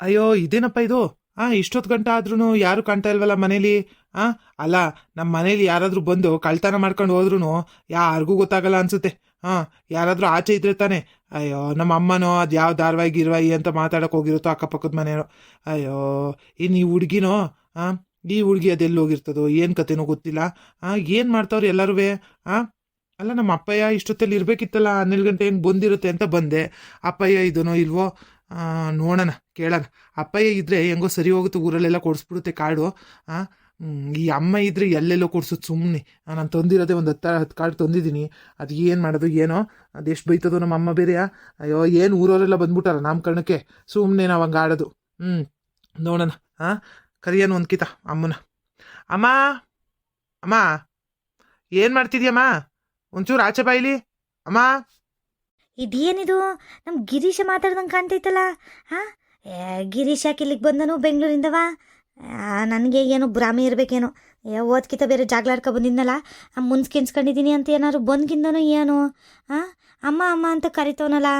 ಅಯ್ಯೋ, ಇದೇನಪ್ಪ ಇದು? ಆ, ಇಷ್ಟೊತ್ತು ಗಂಟೆ ಆದ್ರೂ ಯಾರು ಕಾಣ್ತಾ ಇಲ್ವಲ್ಲ ಮನೇಲಿ? ಆ, ಅಲ್ಲ ನಮ್ಮ ಮನೇಲಿ ಯಾರಾದ್ರೂ ಬಂದು ಕಳ್ತನ ಮಾಡ್ಕೊಂಡು ಹೋದ್ರೂ ಯಾರಿಗೂ ಗೊತ್ತಾಗಲ್ಲ ಅನ್ಸುತ್ತೆ. ಹಾ ಯಾರಾದ್ರೂ ಆಚೆ ಇದ್ರೆ ತಾನೆ. ಅಯ್ಯೋ ನಮ್ಮ ಅಮ್ಮನೋ, ಅದು ಯಾವ ಧಾರವಾಹಿ ಗಿರ್ವಾಯಿ ಅಂತ ಮಾತಾಡಕ್ ಹೋಗಿರುತ್ತೋ ಅಕ್ಕಪಕ್ಕದ ಮನೆಯೋ ಅಯ್ಯೋ ಇನ್ನು ಈ ಹುಡ್ಗಿನೋ? ಆ, ಈ ಹುಡ್ಗಿ ಅದೆಲ್ಲಿ ಹೋಗಿರ್ತದೋ? ಏನು ಕತೆನೋ ಗೊತ್ತಿಲ್ಲ. ಆ, ಏನು ಮಾಡ್ತಾವ್ರು ಎಲ್ಲರೂ ಆ, ಅಲ್ಲ ನಮ್ಮ ಅಪ್ಪಯ್ಯ ಇಷ್ಟೊತ್ತಲ್ಲಿ ಇರಬೇಕಿತ್ತಲ್ಲ, ಹನ್ನೆರಡು ಗಂಟೆ ಏನು ಬಂದಿರುತ್ತೆ ಅಂತ ಬಂದೆ. ಅಪ್ಪಯ್ಯ ಇದನೋ ಇಲ್ವೋ? ನೋಡೋಣ, ಕೇಳೋಣ. ಅಪ್ಪಯ್ಯ ಇದ್ದರೆ ಹೆಂಗೋ ಸರಿ ಹೋಗುತ್ತೆ, ಊರಲ್ಲೆಲ್ಲ ಕೊಡಿಸ್ಬಿಡುತ್ತೆ ಕಾರ್ಡು ಆ ಈ ಅಮ್ಮ ಇದ್ದರೆ ಎಲ್ಲೆಲ್ಲೋ ಕೊಡ್ಸೋದು ಸುಮ್ಮನೆ ನಾನು ತಂದಿರೋದೇ ಒಂದು ಹತ್ತು ಹತ್ತು ಕಾರ್ಡ್ ತಂದಿದ್ದೀನಿ. ಅದು ಏನು ಮಾಡೋದು, ಏನೋ? ಅದು ಎಷ್ಟು ಬೈತದೋ ನಮ್ಮ ಅಮ್ಮ ಬೇರೆಯಾ? ಅಯ್ಯೋ, ಏನು ಊರವರೆಲ್ಲ ಬಂದ್ಬಿಟ್ಟಾರ ನಾಮಕರಣಕ್ಕೆ ಸುಮ್ಮನೆ ನಾವು ಹಂಗೆ ಆಡೋದು. ಹ್ಞೂ ನೋಡೋಣ. ಹಾಂ ಕರಿಯೋನು ಒಂದು ಕಿತ ಅಮ್ಮನ. ಅಮ್ಮ ಅಮ್ಮ, ಏನು ಮಾಡ್ತಿದ್ಯಮ್ಮ? ಒಂಚೂರು ಆಚೆ ಬಾಯಿಲಿ ಅಮ್ಮ ಇದೇನಿದು? ನಮ್ಮ ಗಿರೀಶ ಮಾತಾಡ್ದಂಗೆ ಕಾಣ್ತೈತಲ್ಲ, ಹಾಂ? ಗಿರೀಶ್ ಯಾಕೆ ಇಲ್ಲಿಗೆ ಬಂದನು ಬೆಂಗಳೂರಿಂದವ? ನನಗೆ ಏನೋ ಭ್ರಾಮಿ ಇರಬೇಕೇನೋ. ಓದ್ಕಿತ ಬೇರೆ ಜಾಗ್ಲಾಡ್ಕೊ ಬಂದಿದ್ನಲ್ಲ ಮುನ್ಸ್ಕೆನ್ಸ್ಕೊಂಡಿದ್ದೀನಿ ಅಂತ ಏನಾದ್ರು ಬಂದ್ಕಿಂದನು ಏನು ಹಾಂ ಅಮ್ಮ ಅಮ್ಮ ಅಂತ ಕರಿತವನಲ್ಲ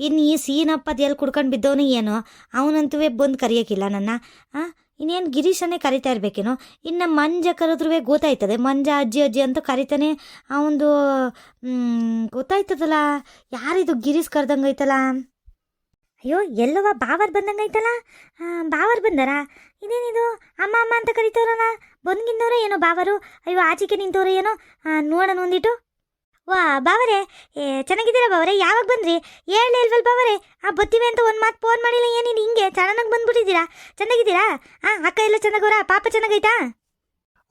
ಇನ್ನು ಈ ಸೀನಪ್ಪ ಎಲ್ಲಿ ಕುಡ್ಕೊಂಡು ಬಿದ್ದವನು ಏನು ಅವನಂತೂ ಬಂದು ಕರಿಯೋಕ್ಕಿಲ್ಲ ನನ್ನ ಹಾಂ ಇನ್ನೇನು ಗಿರೀಶನೇ ಕರಿತಾ ಇರಬೇಕೇನೋ? ಇನ್ನು ಮಂಜ ಕರೆದ್ರೂ ಗೊತ್ತಾಯ್ತದೆ. ಮಂಜ ಅಜ್ಜಿ ಅಜ್ಜಿ ಅಂತ ಕರಿತಾನೆ ಅವನದು ಗೊತ್ತಾಯ್ತದಲ್ಲ? ಯಾರಿದು ಗಿರೀಶ್ ಕರ್ದಂಗೈತಲ್ಲ ಅಯ್ಯೋ ಎಲ್ಲವ ಬಾವರ್ ಬಂದಂಗೈತಲ್ಲ ಐತಲ್ಲ ಬಾವರ್ ಬಂದಾರ? ಇದೇನಿದು ಅಮ್ಮ ಅಮ್ಮ ಅಂತ ಕರಿತವ್ರಲ್ಲ? ಬಂದ್ಗಿಂದವ್ರೆ ಏನೋ ಬಾವರು? ಅಯ್ಯೋ ಆಚೆಗೆ ನಿಂತವ್ರೆ ಏನೋ? ಆ, ನೋಡೋಣ ಒಂದಿಟ್ಟು ವಾ, ಬಾವರೇ, ಏ, ಚೆನ್ನಾಗಿದ್ದೀರಾ ಬಾವರೆ? ಯಾವಾಗ ಬಂದ್ರಿ? ಇಲ್ವಲ್ ಬಾವರೆ? ಆ ಬತ್ತಿವೆ ಅಂತ ಒಂದು ಮಾತು ಫೋನ್ ಮಾಡಿಲ್ಲ ಏನಿದು ಹಿಂಗೆ ಚೆನ್ನಾಗಿ ಬಂದ್ಬಿಟ್ಟಿದ್ದೀರಾ? ಚೆನ್ನಾಗಿದ್ದೀರಾ? ಆ, ಅಕ್ಕ ಎಲ್ಲ ಚೆನ್ನಾಗವ್ರ? ಪಾಪ ಚೆನ್ನಾಗೈತಾ?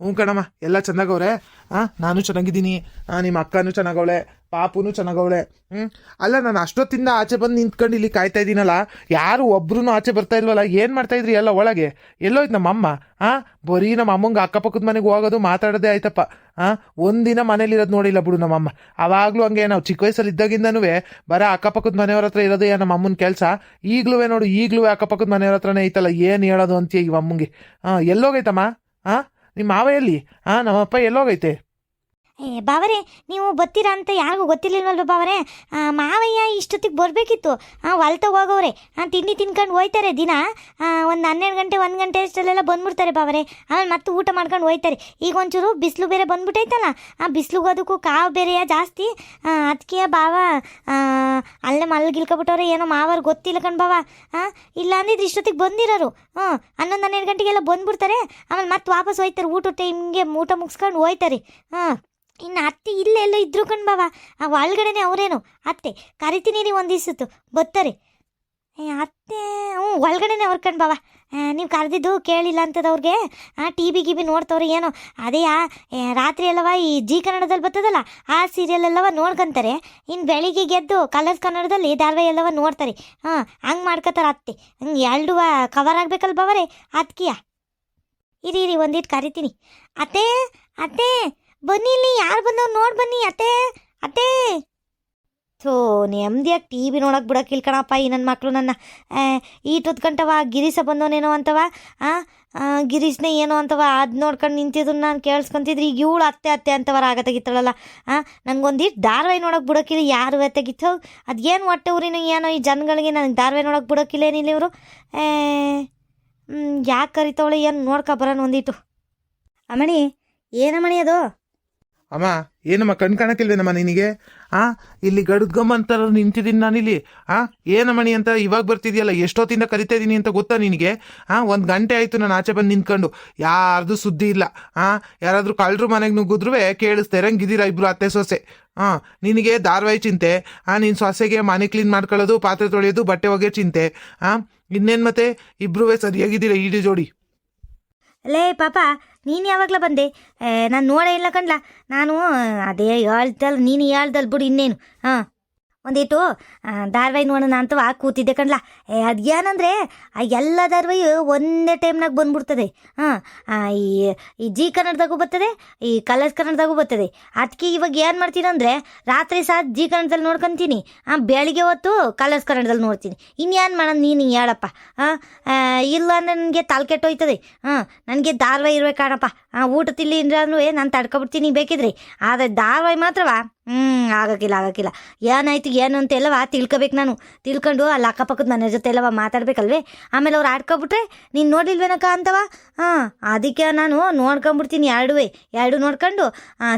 ಹ್ಞೂ ಕಣಮ್ಮ, ಎಲ್ಲ ಚೆನ್ನಾಗವ್ರೆ. ಹಾಂ ನಾನು ಚೆನ್ನಾಗಿದ್ದೀನಿ. ಹಾಂ ನಿಮ್ಮ ಅಕ್ಕನೂ ಚೆನ್ನಾಗವಳೆ. ಪಾಪುನು ಚೆನ್ನಾಗವಳೆ ಹ್ಞೂ ಅಲ್ಲ, ನಾನು ಅಷ್ಟೊತ್ತಿಂದ ಆಚೆ ಬಂದು ನಿಂತ್ಕೊಂಡು ಇಲ್ಲಿ ಕಾಯ್ತಾ ಇದ್ದೀನಲ್ಲ ಯಾರು ಒಬ್ರು ಆಚೆ ಬರ್ತಾ ಇಲ್ವಲ್ಲ, ಏನು ಮಾಡ್ತಾ ಇದ್ರಿ ಎಲ್ಲ ಒಳಗೆ? ಎಲ್ಲೋಯ್ತು ನಮ್ಮಮ್ಮ ಹಾಂ ಬರೀ ನಮ್ಮ ಅಮ್ಮಂಗೆ ಅಕ್ಕಪಕ್ಕದ ಮನೆಗೆ ಹೋಗೋದು ಮಾತಾಡೋದೇ ಆಯ್ತಪ್ಪ ಹಾಂ ಒಂದಿನ ಮನೇಲಿರೋದು ನೋಡಿಲ್ಲ ಬಿಡು ನಮ್ಮಮ್ಮ. ಅವಾಗಲೂ ಹಂಗೆ, ನಾವು ಚಿಕ್ಕ ವಯಸ್ಸಲ್ಲಿ ಇದ್ದಾಗಿಂದನೂ ಬರ ಅಕ್ಕಪಕ್ಕದ ಮನೆಯವ್ರ ಹತ್ರ ಇರೋದೇ ನಮ್ಮ ಅಮ್ಮನ ಕೆಲಸ. ಈಗಲೂ ನೋಡು ಈಗಲೂ ಅಕ್ಕಪಕ್ಕದ ಮನೆಯವ್ರ ಹತ್ರನೇ ಐತಲ್ಲ, ಏನು ಹೇಳೋದು ಅಂತೀಯ ಇವ ಅಮ್ಮಂಗೆ. ಹಾಂ ಎಲ್ಲೋಗೈತಮ್ಮ ಹಾಂ ನಿಮ್ಮ ಮಾವ ಎಲ್ಲಿ? ಹಾಂ ನಮ್ಮಪ್ಪ ಎಲ್ಲೋಗೈತೆ. ಏ, ಬಾವರೇ, ನೀವು ಬರ್ತೀರಾ ಅಂತ ಯಾರಿಗೂ ಗೊತ್ತಿರ್ಲಿಲ್ವಲ್ವ ಬಾವರೇ? ಮಾವಯ್ಯ ಇಷ್ಟೊತ್ತಿಗೆ ಬರಬೇಕಿತ್ತು. ಹೊಲ್ತ ಹೋಗೋರೆ ಹಾಂ ತಿಂಡಿ ತಿನ್ಕೊಂಡು ಹೋಯ್ತಾರೆ ದಿನ. ಒಂದು ಹನ್ನೆರಡು ಗಂಟೆ, ಒಂದು ಗಂಟೆ ಅಷ್ಟಲ್ಲೆಲ್ಲ ಬಂದ್ಬಿಡ್ತಾರೆ ಬಾವರೆ. ಆಮೇಲೆ ಮತ್ತೆ ಊಟ ಮಾಡ್ಕೊಂಡು ಹೋಯ್ತಾರೆ. ಈಗ ಒಂಚೂರು ಬಿಸಿಲು ಬೇರೆ ಬಂದ್ಬಿಟ್ಟೈತಲ್ಲ ಆ, ಬಿಸಿಲಿಗೂ ಅದಕ್ಕೂ ಕಾವು ಬೇರೆಯ ಜಾಸ್ತಿ. ಅದಕ್ಕೆ ಬಾವ ಅಲ್ಲೇ ಮಲ್ಗಿಲ್ಕೊಬಿಟ್ಟವ್ರೆ ಏನೋ ಮಾವರು ಗೊತ್ತಿಲ್ಲ ಕಣ್ ಬಾವ. ಇಲ್ಲ ಅಂದಿದ್ರೆ ಇಷ್ಟೊತ್ತಿಗೆ ಬಂದಿರೋರು. ಹ್ಞೂ, ಹನ್ನೊಂದು ಹನ್ನೆರಡು ಗಂಟೆಗೆಲ್ಲ ಬಂದ್ಬಿಡ್ತಾರೆ. ಆಮೇಲೆ ಮತ್ತೆ ವಾಪಸ್ ಹೋಯ್ತಾರೆ. ಊಟ ಟೈಮ್ಗೆ ಊಟ ಮುಗಿಸ್ಕೊಂಡು ಹೋಯ್ತಾರೆ. ಹಾಂ ಇನ್ನು ಅತ್ತೆ ಇಲ್ಲೇ ಎಲ್ಲ ಇದ್ರು ಕಣ್ಬಾವ ಆ ಒಳಗಡೆನೆ ಅವರೇನು. ಅತ್ತೆ ಕರಿತೀನಿ ನೀವು ಒಂದು ದಿವಸತ್ತು ಬರ್ತಾರೆ ಏ, ಅತ್ತೆ, ಹ್ಞೂ, ಒಳಗಡೆನೆ ಅವ್ರು ಕಣ್ಬಾವ ನೀವು ಕರೆದಿದ್ದು ಕೇಳಿಲ್ಲ ಅಂತದ ಅವ್ರಿಗೆ. ಆ ಟಿ ವಿ ಗಿಬಿ ನೋಡ್ತವ್ರೆ ಏನೋ. ಅದೇ ರಾತ್ರಿ ಎಲ್ಲವ ಈ ಜಿ ಕನ್ನಡದಲ್ಲಿ ಬರ್ತದಲ್ಲ ಆ ಸೀರಿಯಲ್ ಎಲ್ಲವ ನೋಡ್ಕೊಂತಾರೆ. ಇನ್ನು ಬೆಳಿಗ್ಗೆ ಗೆದ್ದು ಕಲರ್ಸ್ ಕನ್ನಡದಲ್ಲಿ ಧಾರಾವಾಹಿ ಎಲ್ಲವ ನೋಡ್ತಾರೆ. ಹಾಂ, ಹಂಗೆ ಮಾಡ್ಕೋತಾರೆ ಅತ್ತೆ. ಹಂಗೆ ಎರಡು ಕವರ್ ಆಗಬೇಕಲ್ಲ ಬಾವರೇ ಅದಕ್ಕಿಯ ಇರಿ ಇರಿ ಒಂದಿಟ್ಟು ಕರಿತೀನಿ. ಅತ್ತೆ ಅತ್ತೆ ಬನ್ನಿ ಇಲ್ಲಿ ಯಾರು ಬಂದವ್ ನೋಡಿ ಬನ್ನಿ, ಅತ್ತೆ ಅತ್ತೆ. ಥೋ ನೆಮ್ಮದಿಯಾಗಿ ಟಿ ವಿ ನೋಡಕ್ಕೆ ಬಿಡಕ್ಕೆ ಕಣಪ್ಪ ಈ ನನ್ನ ಮಕ್ಕಳು ನನ್ನ. ಈಟ್ ಹೊತ್ಕಂಟವ ಗಿರೀಶ ಬಂದವನೇನೋ ಅಂತವ ಆ ಗಿರೀಶ್ನೇ ಏನೋ ಅಂತವ ಅದು ನೋಡ್ಕೊಂಡು ನಿಂತಿದ್ರು ನಾನು ಕೇಳಿಸ್ಕೊಂತಿದ್ರಿ. ಈಗ ಇವಳು ಅತ್ತೆ ಅತ್ತೆ ಅಂತವರ ಆಗತ್ತಾಗಿತ್ತಳಲ್ಲ ಆ ನಂಗೊಂದಿಟ್ಟು ಧಾರವಾಹಿ ನೋಡಕ್ಕೆ ಬಿಡೋಕ್ಕಿಲ್ಲ. ಯಾರು ಎತ್ತಾಗಿತ್ತು ಅದೇನು ಹೊಟ್ಟೆ ಊರಿನ ಏನೋ ಈ ಜನಗಳಿಗೆ ನನಗೆ ಧಾರವಾಹಿ ನೋಡಕ್ಕೆ ಬಿಡೋಕ್ಕಿಲ್ಲ ಏನಿಲ್ಲ ಇವರು ಯಾಕೆ ಕರಿತವಳೆ ಏನು ನೋಡ್ಕೊ ಬರೋಣ ಒಂದಿಟ್ಟು ಅಮಣಿ, ಏನಮಣಿ ಅದು? ಅಮ್ಮ, ಏನಮ್ಮ ಕಣ್ ಕಾಣಕ್ಕಿಲ್ವೇನಮ್ಮ ನಿನಗೆ? ಆ, ಇಲ್ಲಿ ಗಡ್ಗಮ್ಮಂತರ ನಿಂತಿದ್ದೀನಿ ನಾನಿಲ್ಲಿ. ಆ ಏನಮ್ಮಣಿ ಅಂತ ಇವಾಗ ಬರ್ತಿದ್ಯಲ್ಲ, ಎಷ್ಟೊತ್ತಿಂದ ಕರಿತಾ ಇದ್ದೀನಿ ಅಂತ ಗೊತ್ತಾ ನಿನಗೆ? ಆ, ಒಂದು ಗಂಟೆ ಆಯಿತು ನಾನು ಆಚೆ ಬಂದು ನಿಂತ್ಕೊಂಡು. ಯಾರ್ದು ಸುದ್ದಿ ಇಲ್ಲ. ಆ, ಯಾರಾದರೂ ಕಳ್ಳರು ಮನೆಗೆ ನುಗ್ಗಿದ್ರೂ ಕೇಳಿಸ್ತೇ ರಂಗಿದ್ದೀರ ಇಬ್ಬರು ಅತ್ತೆ ಸೊಸೆ. ಹಾಂ ನಿನಗೆ ಧಾರವಾಹಿ ಚಿಂತೆ. ಆ ನಿನ್ನ ಸೊಸೆಗೆ ಮನೆ ಕ್ಲೀನ್ ಮಾಡ್ಕೊಳ್ಳೋದು, ಪಾತ್ರೆ ತೊಳೆಯೋದು, ಬಟ್ಟೆ ಒಗೆ ಚಿಂತೆ. ಆ, ಇನ್ನೇನು ಮತ್ತೆ? ಇಬ್ಬರೂ ಸರಿಯಾಗಿದ್ದೀರಾ ಇಡೀ ಜೋಡಿ? ಲೇ ಪಾಪ ನೀನು ಯಾವಾಗಲ ಬಂದೆ. ನಾನು ನೋಡೇ ಇಲ್ಲ ಕಣ್ಲ. ನಾನು ಅದೇ ಹೇಳ್ತಲ್ ನೀನು ಹೇಳ್ದಲ್ ಬಿಡು ಇನ್ನೇನು. ಹಾಂ. ಒಂದಿಟ್ಟು ಧಾರವಾಹಿ ನೋಡೋಣ ಅಂತವ ಕೂತಿದ್ದೆ ಕಣ್ಲಾ. ಏ, ಅದು ಏನಂದ್ರೆ, ಆ ಎಲ್ಲ ಧಾರಾವಾಹಿ ಒಂದೇ ಟೈಮ್ನಾಗ ಬಂದ್ಬಿಡ್ತದೆ. ಹಾಂ ಈ ಈ ಜಿ ಕನ್ನಡದಾಗೂ ಬರ್ತದೆ, ಈ ಕಲರ್ಸ್ ಕನ್ನಡದಾಗೂ ಬರ್ತದೆ. ಅದಕ್ಕೆ ಇವಾಗ ಏನು ಮಾಡ್ತೀನಿ ಅಂದರೆ, ರಾತ್ರಿ ಸಹ ಜಿ ಕನ್ನಡದಲ್ಲಿ ನೋಡ್ಕೊತೀನಿ ಹಾಂ ಬೆಳಿಗ್ಗೆ ಹೊತ್ತು ಕಲರ್ಸ್ ಕನ್ನಡದಲ್ಲಿ ನೋಡ್ತೀನಿ. ಇನ್ನೇನು ಮಾಡೋಣ ನೀನು ಹೇಳಪ್ಪ? ಹಾಂ ಇಲ್ಲ ಅಂದರೆ ನನಗೆ ತಲೆ ಕೆಟ್ಟೋಯ್ತದೆ. ಹಾಂ, ನನಗೆ ಧಾರವಾಹಿ ಇರಬೇಕಾಣಪ್ಪ ಕಾಣಪ್ಪ. ಹಾಂ ಊಟ ತಿಲ್ಲಿ ಅಂದ್ರೂ ನಾನು ತಡ್ಕೊಬಿಡ್ತೀನಿ ಬೇಕಿದ್ರಿ. ಆದರೆ ಧಾರಾವಾಹಿ ಮಾತ್ರವ? ಹ್ಞೂ ಆಗಕ್ಕಿಲ್ಲ ಆಗಕ್ಕಿಲ್ಲ. ಏನಾಯ್ತು ಏನು ಅಂತ ತಿಳ್ಕೋಬೇಕು ನಾನು. ತಿಳ್ಕೊಂಡು ಅಲ್ಲಿ ಅಕ್ಕಪಕ್ಕದ ಮನೆ ಜೊತೆ ಎಲ್ಲವಾ ಮಾತಾಡ್ಬೇಕಲ್ವೇ? ಆಮೇಲೆ ಅವ್ರು ಆಡ್ಕೊಬಿಟ್ರೆ ನೀನು ನೋಡಿಲ್ವೇನಕ್ಕ ಅಂತವ? ಹಾಂ, ಅದಕ್ಕೆ ನಾನು ನೋಡ್ಕೊಂಬಿಡ್ತೀನಿ ಎರಡುವೆ. ಎರಡು ನೋಡ್ಕೊಂಡು